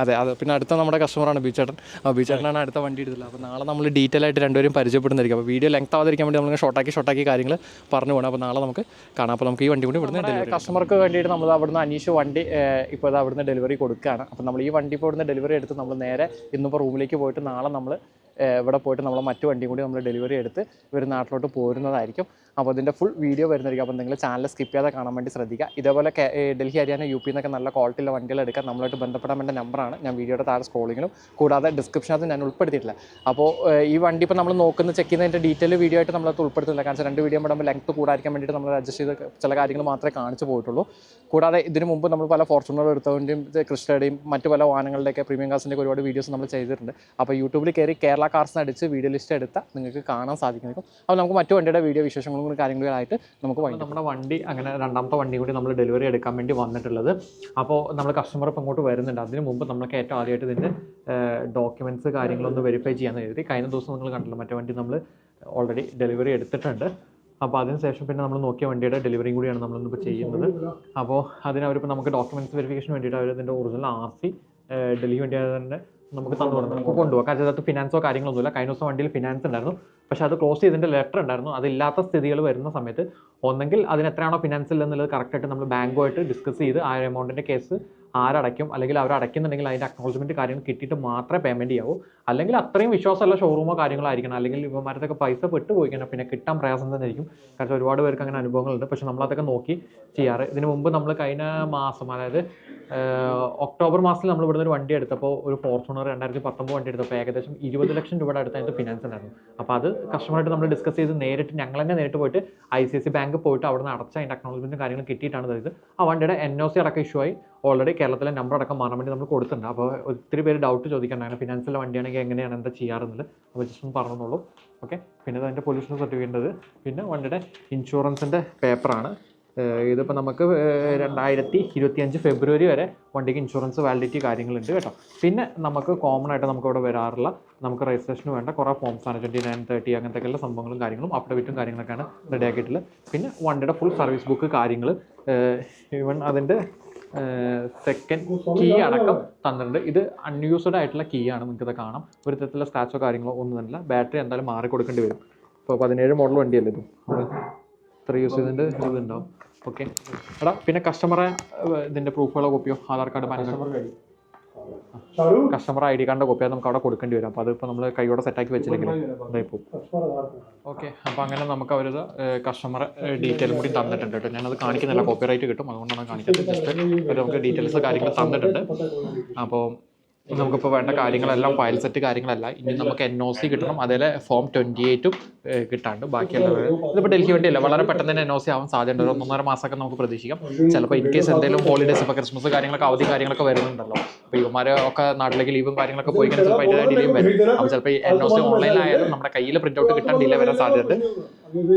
അതെ. അതെ. പിന്നെ അടുത്ത നമ്മുടെ കസ്റ്റമറാണ് ബീച്ചേട്ടൻ. ആ ബീച്ചേട്ടനാണ് അടുത്ത വണ്ടി എടുത്തില്ല അപ്പോൾ നാളെ നമ്മൾ ഡീറ്റെയിൽ ആയിട്ട് രണ്ടുപേരും പരിചയപ്പെടുന്നതായിരിക്കും. അപ്പോൾ വീഡിയോ ലെങ്ത് ആവാതിരിക്കാൻ വേണ്ടി നമ്മൾ ഷോർട്ടാക്കി ഷോർട്ടാക്കി കാര്യങ്ങൾ പറഞ്ഞു പോകണം അപ്പോൾ നാളെ നമുക്ക് കാണാം. അപ്പോൾ നമുക്ക് ഈ വണ്ടി കൂടി ഇവിടുന്ന് ഡെലിവറി കസ്റ്റമർക്ക് വേണ്ടിയിട്ട് നമ്മൾ അവിടുന്ന് അനീഷ് വണ്ടി ഇപ്പോൾ അത് അവിടുന്ന് ഡെലിവറി കൊടുക്കുകയാണ് അപ്പോൾ നമ്മൾ ഈ വണ്ടി ഇപ്പോൾ ഇവിടുന്ന് ഡെലിവറി എടുത്ത് നമ്മൾ നേരെ ഇന്നിപ്പോൾ റൂമിലേക്ക് പോയിട്ട് നാളെ നമ്മൾ ഇവിടെ പോയിട്ട് നമ്മൾ മറ്റു വണ്ടിയും കൂടി നമ്മൾ ഡെലിവറി എടുത്ത് ഇവർ നാട്ടിലോട്ട് പോരുന്നതായിരിക്കും. അപ്പോൾ അതിന്റെ ഫുൾ വീഡിയോ വരുന്നതായിരിക്കും. അപ്പോൾ നിങ്ങൾ ചാനൽ സ്കിപ്പ് ചെയ്യാതെ കാണാൻ വേണ്ടി ശ്രദ്ധിക്കുക. ഇതേപോലെ ഡൽഹി ഹരിയാന യു പി എന്നൊക്കെ നല്ല ക്വാളിറ്റിയുള്ള വണ്ടികൾ എടുക്കാൻ നമ്മളായിട്ട് ബന്ധപ്പെടാൻ വേണ്ട നമ്പറാണ് ഞാൻ വീഡിയോയുടെ താഴെ സ്ക്രോളിങ്ങിലും കൂടാതെ ഡിസ്ക്രിപ്ഷനകത്ത് ഞാൻ ഉൾപ്പെടുത്തിയിട്ടില്ല. അപ്പോൾ ഈ വണ്ടി ഇപ്പോൾ നമ്മൾ നോക്കുന്ന ചെക്ക് ചെയ്യുന്നതിന്റെ ഡീറ്റെയിൽ വീഡിയോ ആയിട്ട് നമ്മളത് ഉൾപ്പെടുത്തുന്നില്ല. കാരണം രണ്ട് വീഡിയോ ഇടുമ്പോൾ ലെങ്ത് കൂടാതിരിക്കാൻ വേണ്ടിയിട്ട് നമ്മൾ അഡ്ജസ്റ്റ് ചെയ്ത് ചില കാര്യങ്ങൾ മാത്രമേ കാണിച്ചു പോയിട്ടുള്ളൂ. കൂടാതെ ഇതിനു മുമ്പ് നമ്മൾ പല ഫോർച്യൂണർ എടുത്തതിന്റെയും ക്രിസ്റ്റയുടെയും മറ്റു പല വാഹനങ്ങളുടെയൊക്കെ പ്രീമിയം കാർസിന്റെ ഒരുപാട് വീഡിയോസ് നമ്മൾ ചെയ്തിട്ടുണ്ട്. അപ്പോൾ യൂട്യൂബിൽ കയറി കേരള കാർസ് അടിച്ച് വീഡിയോ ലിസ്റ്റ് എടുത്താൽ നിങ്ങൾക്ക് കാണാൻ സാധിക്കുന്നതായിരിക്കും അപ്പോൾ നമുക്ക് മറ്റു വണ്ടിയുടെ വീഡിയോ വിശേഷങ്ങളും കൂടി കാര്യങ്ങളായിട്ട് നമുക്ക് നമ്മുടെ വണ്ടി അങ്ങനെ രണ്ടാമത്തെ വണ്ടി കൂടി നമ്മൾ ഡെലിവറി എടുക്കാൻ വേണ്ടി വന്നിട്ടുള്ളത്. അപ്പോൾ നമ്മൾ കസ്റ്റമർ ഇപ്പോൾ ഇങ്ങോട്ട് വരുന്നുണ്ട്. അതിന് മുമ്പ് നമുക്ക് ഏറ്റവും ആദ്യമായിട്ട് ഇതിന്റെ ഡോക്യുമെന്റ്സ് കാര്യങ്ങളൊന്ന് വെരിഫൈ ചെയ്യാൻ എഴുതി കഴിഞ്ഞ ദിവസം നിങ്ങൾ കണ്ടല്ലോ മറ്റേ വണ്ടി നമ്മൾ ഓൾറെഡി ഡെലിവറി എടുത്തിട്ടുണ്ട്. അപ്പോൾ അതിനുശേഷം പിന്നെ നമ്മൾ നോക്കിയ വണ്ടിയുടെ ഡെലിവറിയും കൂടിയാണ് നമ്മളിന്നിപ്പോൾ ചെയ്യുന്നത്. അപ്പോൾ അതിന് അവരിപ്പോൾ നമുക്ക് ഡോക്യുമെന്റ്സ് വെരിഫിക്കേഷൻ വേണ്ടിയിട്ട് അവർ ഇതിന്റെ ഒറിജിനൽ ആർ സി ഡൽഹി വണ്ടി തന്നെ നമുക്ക് തന്നു കൊടുക്കാം നമുക്ക് കൊണ്ടുപോകാം. കാരണം അതിനകത്ത് ഫിനാൻസോ കാര്യങ്ങളൊന്നുമില്ല കഴിഞ്ഞ ദിവസം വണ്ടിയിൽ ഫിനാൻസ് ഉണ്ടായിരുന്നു. പക്ഷേ അത് ക്ലോസ് ചെയ്തതിന്റെ ലെറ്റർ ഉണ്ടായിരുന്നു. അതില്ലാത്ത സ്ഥിതികൾ വരുന്ന സമയത്ത് ഒന്നെങ്കിൽ അതിന് എത്രയാണോ ഫിനാൻസ് ഇല്ലെന്നുള്ളത് കറക്റ്റായിട്ട് നമ്മൾ ബാങ്കുമായിട്ട് ഡിസ്കസ് ചെയ്ത് ആ എമൗണ്ടിന്റെ കേസ് ആരടയ്ക്കും അല്ലെങ്കിൽ അവർ അടയ്ക്കുന്നുണ്ടെങ്കിൽ അതിന്റെ അക്നോളജ്മെന്റ് കാര്യങ്ങൾ കിട്ടിയിട്ട് മാത്രമേ പേയ്മെന്റ് ചെയ്യാവൂ. അല്ലെങ്കിൽ അത്രയും വിശ്വാസമുള്ള ഷോറൂമോ കാര്യങ്ങളോ ആയിരിക്കണം. അല്ലെങ്കിൽ ഇവന്മാരത്തൊക്കെ പൈസ പെട്ട് പോയി കഴിഞ്ഞാൽ പിന്നെ കിട്ടാൻ പ്രയാസം തന്നെ ആയിരിക്കും. കാരണം ഒരുപാട് പേർക്ക് അങ്ങനെ അനുഭവങ്ങളുണ്ട്. പക്ഷെ നമ്മളതൊക്കെ നോക്കി ചെയ്യാറ്. ഇതിന് മുമ്പ് നമ്മൾ കഴിഞ്ഞ മാസം അതായത് ഒക്ടോബർ മാസത്തിൽ നമ്മൾ ഇവിടുന്ന് ഒരു വണ്ടി എടുത്തപ്പോൾ ഒരു ഫോർച്യൂണർ രണ്ടായിരത്തി പത്തൊമ്പത് വണ്ടി എടുത്തപ്പോൾ ഏകദേശം ഇരുപത് ലക്ഷം രൂപയുടെ അടുത്ത് അതിന്റെ ഫിനാൻസ് ഉണ്ടായിരുന്നു. അപ്പോൾ അത് കസ്റ്റമറായിട്ട് നമ്മൾ ഡിസ്കസ് ചെയ്ത് നേരിട്ട് ഞങ്ങൾ തന്നെ നേരിട്ട് പോയിട്ട് I C I C bank പോയിട്ട് അവിടെ നിന്ന് അടച്ച അതിന്റെ അക്നോളജ്മെന്റും കാര്യങ്ങളും കിട്ടിയിട്ടാണ് ഇത്. ആ വണ്ടിയുടെ എൻ ഒ സി അടക്കം ഇഷ്യൂ ആയി. ഓൾറെഡി കേരളത്തിലെ നമ്പർ അടക്കം മാറാൻ വേണ്ടി നമ്മൾ കൊടുത്തിട്ടുണ്ട്. അപ്പോൾ ഒത്തിരി പേര് ഡൗട്ട് ചോദിക്കണ്ടായിരുന്നു ഫിനാൻഷ്യൽ വണ്ടിയാണെങ്കിൽ എങ്ങനെയാണ് എന്താ ചെയ്യാറുള്ളത്? അപ്പോൾ ജസ്റ്റ് ഒന്ന് പറഞ്ഞോളൂ. ഓക്കെ പിന്നെ അതിന്റെ പൊല്യൂഷൻ സർട്ടിഫിക്കറ്റ് പിന്നെ വണ്ടിയുടെ ഇൻഷുറൻസിന്റെ പേപ്പറാണ് ഇതിപ്പോൾ നമുക്ക് രണ്ടായിരത്തി ഇരുപത്തി അഞ്ച് ഫെബ്രുവരി വരെ വണ്ടിക്ക് ഇൻഷുറൻസ് വാലിഡിറ്റി കാര്യങ്ങളുണ്ട് കേട്ടോ. പിന്നെ നമുക്ക് കോമൺ ആയിട്ട് നമുക്ക് ഇവിടെ വരാറുള്ള നമുക്ക് രജിസ്ട്രേഷന് വേണ്ട കുറേ ഫോംസ് ആണ്. ട്വന്റി നയൻ തേർട്ടി അങ്ങനത്തെ എല്ലാ സംഭവങ്ങളും കാര്യങ്ങളും അപ്ഡേറ്റും കാര്യങ്ങളൊക്കെയാണ് റെഡി ആക്കിയിട്ടുള്ളത്. പിന്നെ വണ്ടിയുടെ ഫുൾ സർവീസ് ബുക്ക് കാര്യങ്ങൾ ഈവൻ അതിന്റെ സെക്കൻഡ് കീ അടക്കം തന്നിട്ടുണ്ട്. ഇത് അൺയൂസ്ഡ് ആയിട്ടുള്ള കീ ആണ്. നിങ്ങൾക്ക് ഇത് കാണാം. ഒരു തരത്തിലുള്ള സ്ക്രാച്ചോ കാര്യങ്ങളോ ഒന്നും തന്നെ ബാറ്ററി എന്തായാലും മാറി കൊടുക്കേണ്ടി വരും. ഇപ്പോൾ പതിനേഴ് മോഡൽ വണ്ടിയല്ലേ ഇത്? ഇത്ര യൂസ് ചെയ്തതിന്റെ ഇതുണ്ടാവും. ഓക്കെ എടാ പിന്നെ കസ്റ്റമറെ ഇതിന്റെ പ്രൂഫുകളോ കോപ്പിയോ Aadhaar card PAN card customer I D കാർഡിന്റെ കോപ്പി നമുക്ക് അവിടെ കൊടുക്കേണ്ടി വരും. അപ്പോൾ അതിപ്പോൾ നമ്മൾ കൈയോടെ സെറ്റാക്കി പോകും ഓക്കെ. അപ്പോൾ അങ്ങനെ നമുക്ക് അവരത് കസ്റ്റമർ ഡീറ്റെയിൽ കൂടി തന്നിട്ടുണ്ട് കേട്ടോ. ഞാനത് കാണിക്കുന്നില്ല. കോപ്പി റൈറ്റ് കിട്ടും. അതുകൊണ്ടാണ് കാണിക്കുന്നത് ജസ്റ്റ് ഒരു നമുക്ക് ഡീറ്റെയിൽസ് കാര്യങ്ങൾ തന്നിട്ടുണ്ട്. അപ്പോൾ നമുക്കിപ്പോൾ വേണ്ട കാര്യങ്ങളെല്ലാം ഫയൽ സെറ്റ് കാര്യങ്ങളല്ല ഇനി നമുക്ക് എൻ ഒ സി കിട്ടണം. അതേപോലെ ഫോം ട്വന്റി എയ്റ്റും കിട്ടാണ്ട് ബാക്കിയുള്ളത്. ഇതിപ്പോൾ ഡൽഹി വേണ്ടിയല്ല? വളരെ പെട്ടെന്ന് തന്നെ എൻ ഒ സി ആവാൻ സാധ്യതയുണ്ട്. ഒരു ഒന്നൊന്നര മാസമൊക്കെ നമുക്ക് പ്രതീക്ഷിക്കാം. ചിലപ്പോൾ ഇൻ കേസ് എന്തെങ്കിലും ഹോളിഡേസ് ഇപ്പോൾ ക്രിസ്മസ് കാര്യങ്ങളൊക്കെ അവധി കാര്യങ്ങളൊക്കെ വരുന്നുണ്ടല്ലോ. അപ്പോൾ ഇവന്മാർ ഒക്കെ നാട്ടിലേക്ക് ലീവും കാര്യങ്ങളൊക്കെ പോയി കഴിഞ്ഞാൽ ചിലപ്പോൾ അതിന്റെ ഡിലേയും വരും. അപ്പോൾ ചിലപ്പോൾ എൻ ഒ സി ഓൺലൈനിലായാലും നമ്മുടെ കയ്യിൽ പ്രിന്റ് ഔട്ട് കിട്ടാൻ ഡിലേ വരാൻ സാധ്യതയുണ്ട്.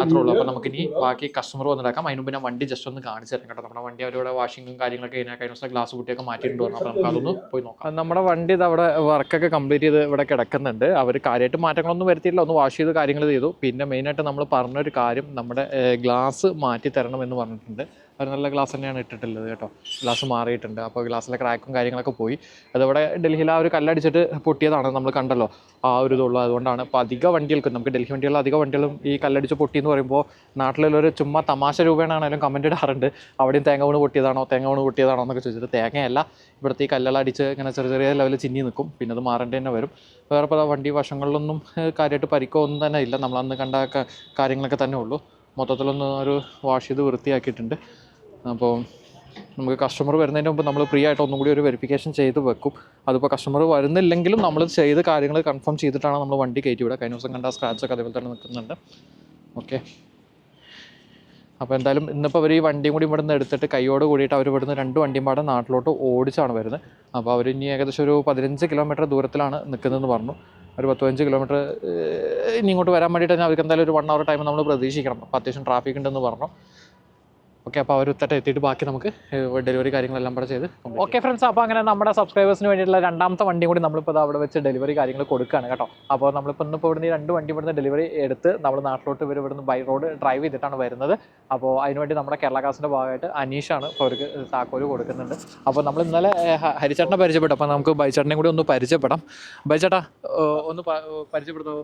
അത്രേ ഉള്ളൂ. അപ്പോൾ നമുക്കിനി ബാക്കി കസ്റ്റമർ വന്നിട്ടാക്കാം അതിന് മുമ്പ് ഞാൻ വണ്ടി ജസ്റ്റ് ഒന്ന് കാണിച്ചു തരാം കേട്ടോ. നമ്മുടെ വണ്ടി അവരുടെ വാഷിങ്ങും കാര്യങ്ങളൊക്കെ കഴിഞ്ഞാൽ കഴിഞ്ഞ ദിവസം ഗ്ലാസ് കുട്ടിയൊക്കെ മാറ്റിയിട്ടുണ്ട് പറഞ്ഞു. അപ്പോൾ നമുക്ക് അതൊന്ന് പോയി നോക്കാം. നമ്മുടെ വണ്ടി ഇത് അവിടെ വർക്കൊക്കെ കംപ്ലീറ്റ് ചെയ്ത് ഇവിടെ കിടക്കുന്നുണ്ട്. അവർ കാര്യമായിട്ട് മാറ്റങ്ങളൊന്നും വരുത്തിയില്ല ഒന്ന് വാഷ് ചെയ്ത് കാര്യങ്ങൾ ചെയ്തു. പിന്നെ മെയിനായിട്ട് നമ്മൾ പറഞ്ഞൊരു കാര്യം നമ്മുടെ ഗ്ലാസ് മാറ്റി തരണം എന്ന് പറഞ്ഞിട്ടുണ്ട്. അവർ നല്ല ഗ്ലാസ് തന്നെയാണ് ഇട്ടിട്ടുള്ളത് കേട്ടോ. ഗ്ലാസ് മാറിയിട്ടുണ്ട്. അപ്പോൾ ഗ്ലാസ്സിലെ ക്രാക്കും കാര്യങ്ങളൊക്കെ പോയി. അതവിടെ ഡൽഹിയിൽ ആ ഒരു കല്ലടിച്ചിട്ട് പൊട്ടിയതാണ് നമ്മൾ കണ്ടല്ലോ. ആ ഒരു ഇതുള്ളൂ. അതുകൊണ്ടാണ് ഇപ്പോൾ അധിക വണ്ടികൾക്ക് നമുക്ക് ഡൽഹി വണ്ടികളിൽ അധിക വണ്ടികളും ഈ കല്ലടിച്ച് പൊട്ടി എന്ന് പറയുമ്പോൾ നാട്ടിലുള്ളൊരു ചുമ്മാ തമാശ രൂപേണാണെങ്കിലും കമന്റ് ഇടാറുണ്ട്. അവിടെയും തേങ്ങ വീണ് പൊട്ടിയതാണോ തേങ്ങ വീണ് പൊട്ടിയതാണോ എന്നൊക്കെ ചോദിച്ചിട്ട് തേങ്ങയല്ല. ഇവിടുത്തെ ഈ കല്ലടിച്ച് ഇങ്ങനെ ചെറിയ ചെറിയ ലെവലിൽ ചിന്നി നിൽക്കും. പിന്നെ അത് മാറേണ്ടി തന്നെ വരും. വേറെ പല വണ്ടി വശങ്ങളിലൊന്നും കാര്യമായിട്ട് പരിക്കോ ഒന്നും തന്നെ ഇല്ല. നമ്മളന്ന് കണ്ട കാര്യങ്ങളൊക്കെ തന്നെ ഉള്ളൂ. മൊത്തത്തിലൊന്ന് ഒരു വാഷ് ചെയ്ത് വൃത്തിയാക്കിയിട്ടുണ്ട്. അപ്പോൾ നമുക്ക് കസ്റ്റമർ വരുന്നതിന് മുമ്പ് നമ്മൾ ഫ്രീ ആയിട്ട് ഒന്നും കൂടി ഒരു വെരിഫിക്കേഷൻ ചെയ്ത് വെക്കും. അതിപ്പോൾ കസ്റ്റമർ വരുന്നില്ലെങ്കിലും നമ്മൾ ചെയ്ത് കാര്യങ്ങൾ കൺഫേം ചെയ്തിട്ടാണ് നമ്മൾ വണ്ടി കയറ്റി വിടുക. കഴിഞ്ഞ ദിവസം കണ്ട സ്ക്രാച്ചൊക്കെ അതേപോലെ തന്നെ നിൽക്കുന്നുണ്ട്. ഓക്കെ അപ്പോൾ എന്തായാലും ഇന്നിപ്പോൾ അവർ ഈ വണ്ടിയും കൂടി ഇവിടുന്ന് എടുത്തിട്ട് കൈയോട് കൂടിയിട്ട് അവർ ഇവിടുന്ന് രണ്ട് വണ്ടിയും പാടെ നാട്ടിലോട്ട് ഓടിച്ചാണ് വരുന്നത്. അപ്പോൾ അവർ ഇനി ഏകദേശം ഒരു പതിനഞ്ച് കിലോമീറ്റർ ദൂരത്തിലാണ് നിൽക്കുന്നതെന്ന് പറഞ്ഞു. ഒരു പത്ത് കിലോമീറ്റർ ഇനി ഇങ്ങോട്ട് വരാൻ വേണ്ടിയിട്ട് തന്നെ അവർക്ക് എന്തായാലും ഒരു വൺ അവർ ടൈം നമ്മൾ പ്രതീക്ഷിക്കണം. അപ്പോൾ അത്യാവശ്യം ട്രാഫിക് ഉണ്ടെന്ന് പറഞ്ഞു. ഓക്കെ അപ്പോൾ അവർ ഉത്തട്ട് എത്തിയിട്ട് ബാക്കി നമുക്ക് ഡെലിവറി കാര്യങ്ങളെല്ലാം കൂടെ ചെയ്ത് ഓക്കെ ഫ്രണ്ട്സ് അപ്പോൾ അങ്ങനെ നമ്മുടെ സബ്സ്ക്രൈബേഴ്സിന് വേണ്ടിയിട്ടുള്ള രണ്ടാമത്തെ വണ്ടി കൂടി നമ്മളിപ്പോൾ ദാ അവിടെ വെച്ച് ഡെലിവറി കാര്യങ്ങൾ കൊടുക്കുകയാണ് കേട്ടോ. അപ്പോൾ നമ്മളിപ്പോൾ ഇന്നിപ്പോൾ ഇവിടുന്ന് ഈ രണ്ട് വണ്ടി ഇവിടുന്ന് ഡെലിവറി എടുത്ത് നമ്മൾ നാട്ടിലോട്ട് ഇവർ ഇവിടുന്ന് ബൈ റോഡ് ഡ്രൈവ് ചെയ്തിട്ടാണ് വരുന്നത്. അപ്പോൾ അതിനുവേണ്ടി നമ്മുടെ കേരള കാസിന്റെ ഭാഗമായിട്ട് അനീഷാണ് ഇപ്പോൾ അവർക്ക് താക്കോൽ കൊടുക്കുന്നുണ്ട്. അപ്പോൾ നമ്മൾ ഇന്നലെ ഹരിച്ചേട്ടനെ പരിചയപ്പെട്ടു. അപ്പോൾ നമുക്ക് ബൈച്ചേട്ടനെ കൂടി ഒന്ന് പരിചയപ്പെടാം. ബൈച്ചേട്ടാ ഒന്ന് പരിചയപ്പെടുത്തോ.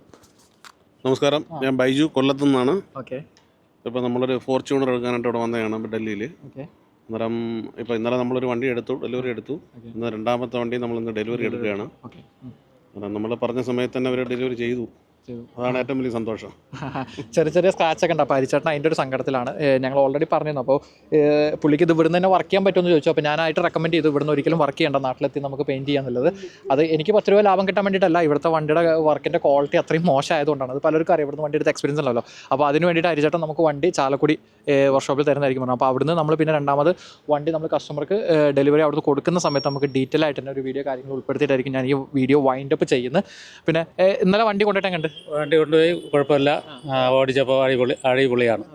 നമസ്കാരം. ഞാൻ ബൈജു കൊല്ലത്തു നിന്നാണ് ഓക്കെ. ഇപ്പോൾ നമ്മളൊരു ഫോർച്യൂണർ എടുക്കാനായിട്ട് ഇവിടെ വന്നതാണ് ഇപ്പം ഡൽഹിയിൽ ഓക്കെ. അന്നേരം ഇപ്പോൾ ഇന്നലെ നമ്മളൊരു വണ്ടി എടുത്തു ഡെലിവറി എടുത്തു. ഇന്ന് രണ്ടാമത്തെ വണ്ടി നമ്മൾ ഇന്ന് ഡെലിവറി എടുക്കുകയാണ്. ഓക്കെ. അന്നേരം നമ്മൾ പറഞ്ഞ സമയത്ത് തന്നെ അവർ ഡെലിവറി ചെയ്തു. ചെയ്തു അതാണ് ഏറ്റവും വലിയ സന്തോഷം. ചെറിയ ചെറിയ സ്ക്രാച്ച് ഒക്കെ ഉണ്ട്. അപ്പോൾ അരിച്ചേട്ടൻ അതിന്റെ ഒരു സങ്കടത്തിലാണ്. ഞങ്ങൾ ഓൾറെഡി പറഞ്ഞിരുന്നു. അപ്പോൾ പുള്ളിക്ക് ഇത് ഇവിടുന്ന് തന്നെ വർക്ക് ചെയ്യാൻ പറ്റുമെന്ന് ചോദിച്ചു. അപ്പോൾ ഞാനായിട്ട് റെക്കമെൻഡ് ചെയ്തു ഇവിടുന്ന് ഒരിക്കലും വർക്ക് ചെയ്യേണ്ട. നാട്ടിലെത്തി നമുക്ക് പെയിന്റ് ചെയ്യാന്നുള്ളത്. അത് എനിക്ക് പത്ത് രൂപ ലാഭം കിട്ടാൻ വേണ്ടിയിട്ടല്ല. ഇവിടുത്തെ വണ്ടിയുടെ വർക്കിന്റെ ക്വാളിറ്റി അത്രയും മോശമായതുകൊണ്ടാണ്. അത് പലർക്കും അറിയാം. ഇവിടുന്ന് വണ്ടിയുടെ എക്സ്പീരിയൻസ് ഉണ്ടല്ലോ. അപ്പോൾ അതിന് വേണ്ടിയിട്ട് അരിച്ചേട്ടൻ നമുക്ക് വണ്ടി ചാലക്കുടി വർക്ക്ഷോപ്പിൽ തരുന്നതായിരിക്കും പറഞ്ഞു അപ്പോൾ അവിടുന്ന് നമ്മൾ പിന്നെ രണ്ടാമത് വണ്ടി നമ്മൾ കസ്റ്റമർക്ക് ഡെലിവറി അവിടുന്ന് കൊടുക്കുന്ന സമയത്ത് നമുക്ക് ഡീറ്റെയിൽ ആയിട്ട് തന്നെ ഒരു വീഡിയോ കാര്യങ്ങൾ ഉൾപ്പെടുത്തിയിട്ടായിരിക്കും ഞാൻ ഈ വീഡിയോ വൈൻഡപ്പ് ചെയ്യുന്നത്. പിന്നെ ഇന്നലെ വണ്ടി കൊണ്ടിട്ട് കണ്ട് വണ്ടി കൊണ്ടുപോയി കുഴപ്പമില്ല. ഓടിച്ചപ്പോൾ അടിപൊളി അടിപൊളിയാണ്.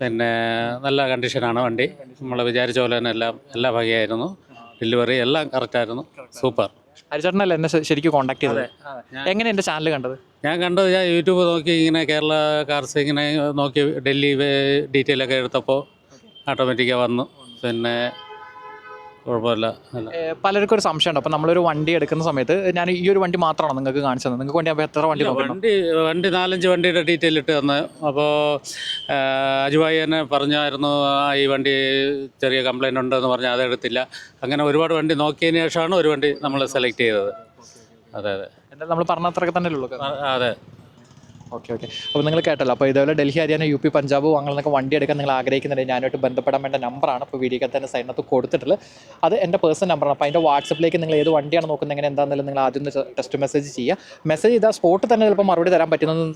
പിന്നെ നല്ല കണ്ടീഷനാണ് വണ്ടി. നമ്മൾ വിചാരിച്ച പോലെ തന്നെ എല്ലാം എല്ലാ ഭംഗിയായിരുന്നു ഡെലിവറി എല്ലാം കറക്റ്റായിരുന്നു സൂപ്പർ. ഹരിചേട്ടനല്ല എന്നെ ശരിക്കും കോൺടാക്ട് ചെയ്തത്? എങ്ങനെ എന്റെ ചാനൽ കണ്ടത്? ഞാൻ കണ്ടത് ഞാൻ യൂട്യൂബ് നോക്കി ഇങ്ങനെ കേരള കാർസ് ഇങ്ങനെ നോക്കി ഡൽഹി ഡീറ്റെയിൽ ഒക്കെ എടുത്തപ്പോൾ ഓട്ടോമാറ്റിക്കാണ് വന്നു. പിന്നെ കുഴപ്പമില്ല. പലർക്കും ഒരു സംശയമുണ്ട്. അപ്പോൾ നമ്മളൊരു വണ്ടി എടുക്കുന്ന സമയത്ത് ഞാൻ ഈ ഒരു വണ്ടി മാത്രമാണ് നിങ്ങൾക്ക് കാണിച്ചു തന്നെ നിങ്ങൾക്ക് വേണ്ടി അപ്പോൾ എത്ര വണ്ടി നോക്കണം? വണ്ടി വണ്ടി നാലഞ്ച് വണ്ടിയുടെ ഡീറ്റെയിൽ ഇട്ട് തന്ന്. അപ്പോൾ അജുബായി തന്നെ പറഞ്ഞായിരുന്നു "ആ, ഈ വണ്ടി ചെറിയ കംപ്ലൈന്റ് ഉണ്ട് എന്ന് പറഞ്ഞാൽ അതെടുത്തില്ല അങ്ങനെ ഒരുപാട് വണ്ടി നോക്കിയതിന് ശേഷമാണ് ഒരു വണ്ടി നമ്മൾ സെലക്ട് ചെയ്തത്. അതെ അതെ. എന്തായാലും നമ്മൾ പറഞ്ഞ അത്രയൊക്കെ തന്നെ ഉള്ളൂ. അതെ. Okay okay. അപ്പോൾ നിങ്ങൾ കേട്ടല്ലോ. അപ്പോൾ ഇതേപോലെ ഡൽഹി ഹരിയാന യു പി പഞ്ചാബ് അങ്ങനെയൊക്കെ വണ്ടി എടുക്കാൻ നിങ്ങൾ ആഗ്രഹിക്കുന്നുണ്ടെങ്കിൽ ഞാനായിട്ട് ബന്ധപ്പെടാൻ വേണ്ട നമ്പറാണ്. ഇപ്പോൾ വീഡിയോ തന്നെ സൈഡിനകത്ത് കൊടുത്തിട്ടുള്ളത്. അത് എന്റെ പേഴ്സണൽ നമ്പറാണ്. അപ്പോൾ അതിന്റെ വാട്സപ്പിലേക്ക് നിങ്ങൾ ഏത് വണ്ടിയാണ് നോക്കുന്നത് എങ്ങനെ എന്താണെന്നുള്ളത് നിങ്ങൾ ആദ്യം ഒന്ന് ടെസ്റ്റ് മെസ്സേജ് ചെയ്യുക. മെസ്സേജ് ചെയ്താൽ സ്പോട്ട് തന്നെ ചിലപ്പോൾ മറുപടി തരാൻ പറ്റുന്നതും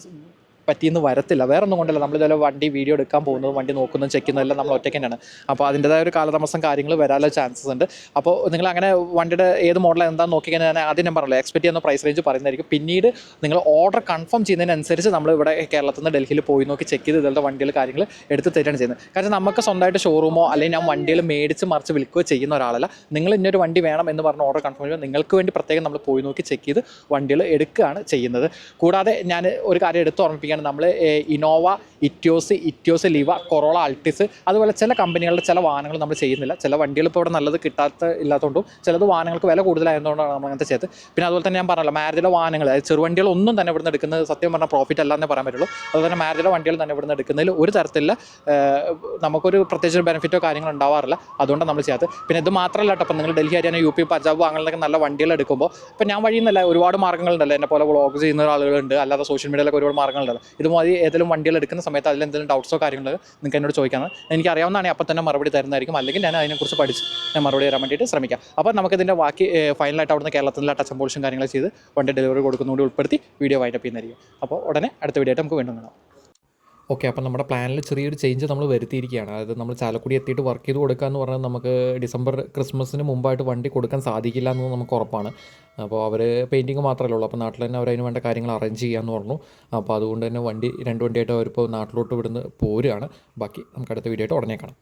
പറ്റിയെന്ന് വരത്തില്ല. വേറെ ഒന്നും കൊണ്ടല്ല. നമ്മൾ ഇതുപോലെ വണ്ടി വീഡിയോ എടുക്കാൻ പോകുന്നത് വണ്ടി നോക്കുന്നതും ചെക്ക് നമ്മൾ ഒറ്റയ്ക്ക് തന്നെയാണ്. അപ്പോൾ അതിന്റെതായ ഒരു കാലതാമസം കാര്യങ്ങൾ വരാനുള്ള ചാൻസസ് ഉണ്ട്. അപ്പോൾ നിങ്ങൾ അങ്ങനെ വണ്ടിയുടെ ഏത് മോഡൽ എന്താണെന്ന് നോക്കിക്കഴിഞ്ഞാൽ ഞാൻ ആദ്യം ഞാൻ പറഞ്ഞല്ലോ എക്സ്പെക്ട് ചെയ്യുന്ന പ്രൈസ് റേഞ്ച് പറയുന്നതായിരിക്കും. പിന്നീട് നിങ്ങൾ ഓർഡർ കൺഫേം ചെയ്യുന്നതിനനുസരിച്ച് നമ്മൾ ഇവിടെ കേരളത്തിൽ നിന്ന് ഡൽഹിയിൽ പോയി നോക്കി ചെക്ക് ചെയ്ത് ഇതുപോലത്തെ വണ്ടികൾ കാര്യങ്ങൾ എടുത്ത് തരികയാണ് ചെയ്യുന്നത്. കാരണം നമുക്ക് സ്വന്തമായിട്ട് ഷോറൂമോ അല്ലെങ്കിൽ ഞാൻ വണ്ടികൾ മേടിച്ച് മറിച്ച് വിൽക്കുകയോ ചെയ്യുന്ന ഒരാളല്ല. നിങ്ങൾ ഇന്നൊരു വണ്ടി വേണം എന്ന് പറഞ്ഞ് ഓർഡർ കൺഫേം ചെയ്യുമ്പോൾ നിങ്ങൾക്ക് വേണ്ടി പ്രത്യേകം നമ്മൾ പോയി നോക്കി ചെക്ക് ചെയ്ത് വണ്ടികൾ എടുക്കുകയാണ് ചെയ്യുന്നത്. കൂടാതെ ഞാൻ ഒരു കാര്യം എടുത്ത് ഓർമ്മിപ്പിക്കുകയാണ് നമ്മൾ Innova Etios Etios Liva Corolla Altis അതുപോലെ ചില കമ്പനികളുടെ ചില വാഹനങ്ങൾ നമ്മൾ ചെയ്യുന്നില്ല. ചില വണ്ടികൾ ഇപ്പോൾ ഇവിടെ നല്ലത് കിട്ടാത്ത ഇല്ലാത്തതുകൊണ്ടും ചിലത് വാഹനങ്ങൾക്ക് വില കൂടുതലായതുകൊണ്ടാണ് നമ്മൾ അങ്ങനത്തെ ചെയ്തത്. പിന്നെ അതുപോലെ തന്നെ ഞാൻ പറഞ്ഞല്ലോ മാരുതിയുടെ വാഹനങ്ങൾ അതായത് ചെറുവണ്ടികളൊന്നും തന്നെ ഇവിടുന്ന് എടുക്കുന്നത് സത്യം പറഞ്ഞാൽ പ്രോഫിറ്റ് അല്ലാന്നേ പറയാൻ പറ്റുള്ളൂ. അതുപോലെ തന്നെ മാരുതിയുടെ വണ്ടികൾ തന്നെ ഇവിടുന്ന് എടുക്കുന്നതിൽ ഒരു തരത്തിലുള്ള നമുക്കൊരു പ്രത്യേകിച്ച് ബെനിഫിറ്റോ കാര്യങ്ങൾ ഉണ്ടാവാറില്ല. അതുകൊണ്ടാണ് നമ്മൾ ചെയ്യാത്തത് പിന്നെ ഇത് മാത്രമല്ല കേട്ടോ നിങ്ങൾ ഡൽഹി ഹരിയാന യു പി പഞ്ചാബ് അങ്ങനെയൊക്കെ നല്ല വണ്ടികൾ എടുക്കുമ്പോൾ ഇപ്പം ഞാൻ വഴി നിന്നല്ല ഒരുപാട് മാർഗങ്ങളുണ്ടല്ലോ. എന്നെ പോലെ വ്ളോഗ് ചെയ്യുന്ന ആളുകളുണ്ട് അല്ലാതെ സോഷ്യൽ മീഡിയയിലൊക്കെ ഒരുപാട് മാർഗങ്ങളുണ്ടല്ലോ. ഇതുമാതിരി ഏതെങ്കിലും വണ്ടികൾ എടുക്കുന്ന സമയത്ത് അതിൽ എന്തെങ്കിലും ഡൗട്ട്സോ കാര്യങ്ങളോ നിങ്ങൾക്ക് എന്നോട് ചോദിക്കാണ് എനിക്ക് അറിയാവുന്നതാണെങ്കിൽ അപ്പം തന്നെ മറുപടി തരുന്നതായിരിക്കും. അല്ലെങ്കിൽ ഞാൻ അതിനെക്കുറിച്ച് പഠിച്ച് ഞാൻ മറുപടി തരാൻ വേണ്ടിയിട്ട് ശ്രമിക്കാം. അപ്പോൾ നമുക്കിതിന്റെ ബാക്കി ഫൈനലായിട്ട് അവിടുന്ന് കേരളത്തിലെ ടച്ച് പോളിഷൻ കാര്യങ്ങൾ ചെയ്ത് വണ്ടി ഡെലിവറി കൊടുക്കുന്നതുകൂടി ഉൾപ്പെടുത്തി വീഡിയോ വൈൻഡപ്പ് ചെയ്യുന്നതായിരിക്കും. അപ്പോൾ ഉടനെ അടുത്ത വീഡിയോ ആയിട്ട് നമുക്ക് വീണ്ടും കാണാം. ഓക്കെ അപ്പം നമ്മുടെ പ്ലാനിൽ ചെറിയൊരു ചേഞ്ച് നമ്മൾ വരുത്തിയിരിക്കുകയാണ്. അതായത് നമ്മൾ ചാലക്കുടി എത്തിയിട്ട് വർക്ക് ചെയ്ത് കൊടുക്കുക എന്ന് പറഞ്ഞാൽ നമുക്ക് ഡിസംബർ ക്രിസ്മസിന് മുമ്പായിട്ട് വണ്ടി കൊടുക്കാൻ സാധിക്കില്ല എന്ന് നമുക്ക് ഉറപ്പാണ്. അപ്പോൾ അവർ പെയിന്റിങ് മാത്രമല്ല ഉള്ളൂ. അപ്പോൾ നാട്ടിൽ തന്നെ അവർ അതിന് വേണ്ട കാര്യങ്ങൾ അറേഞ്ച് ചെയ്യാമെന്ന് പറഞ്ഞു. അപ്പോൾ അതുകൊണ്ട് തന്നെ വണ്ടി രണ്ട് വണ്ടിയായിട്ട് അവരിപ്പോൾ നാട്ടിലോട്ട് ഇവിടുന്ന് പോരുകയാണ്. ബാക്കി നമുക്ക് അടുത്ത വീഡിയോ ആയിട്ട് ഉടനെ കാണാം.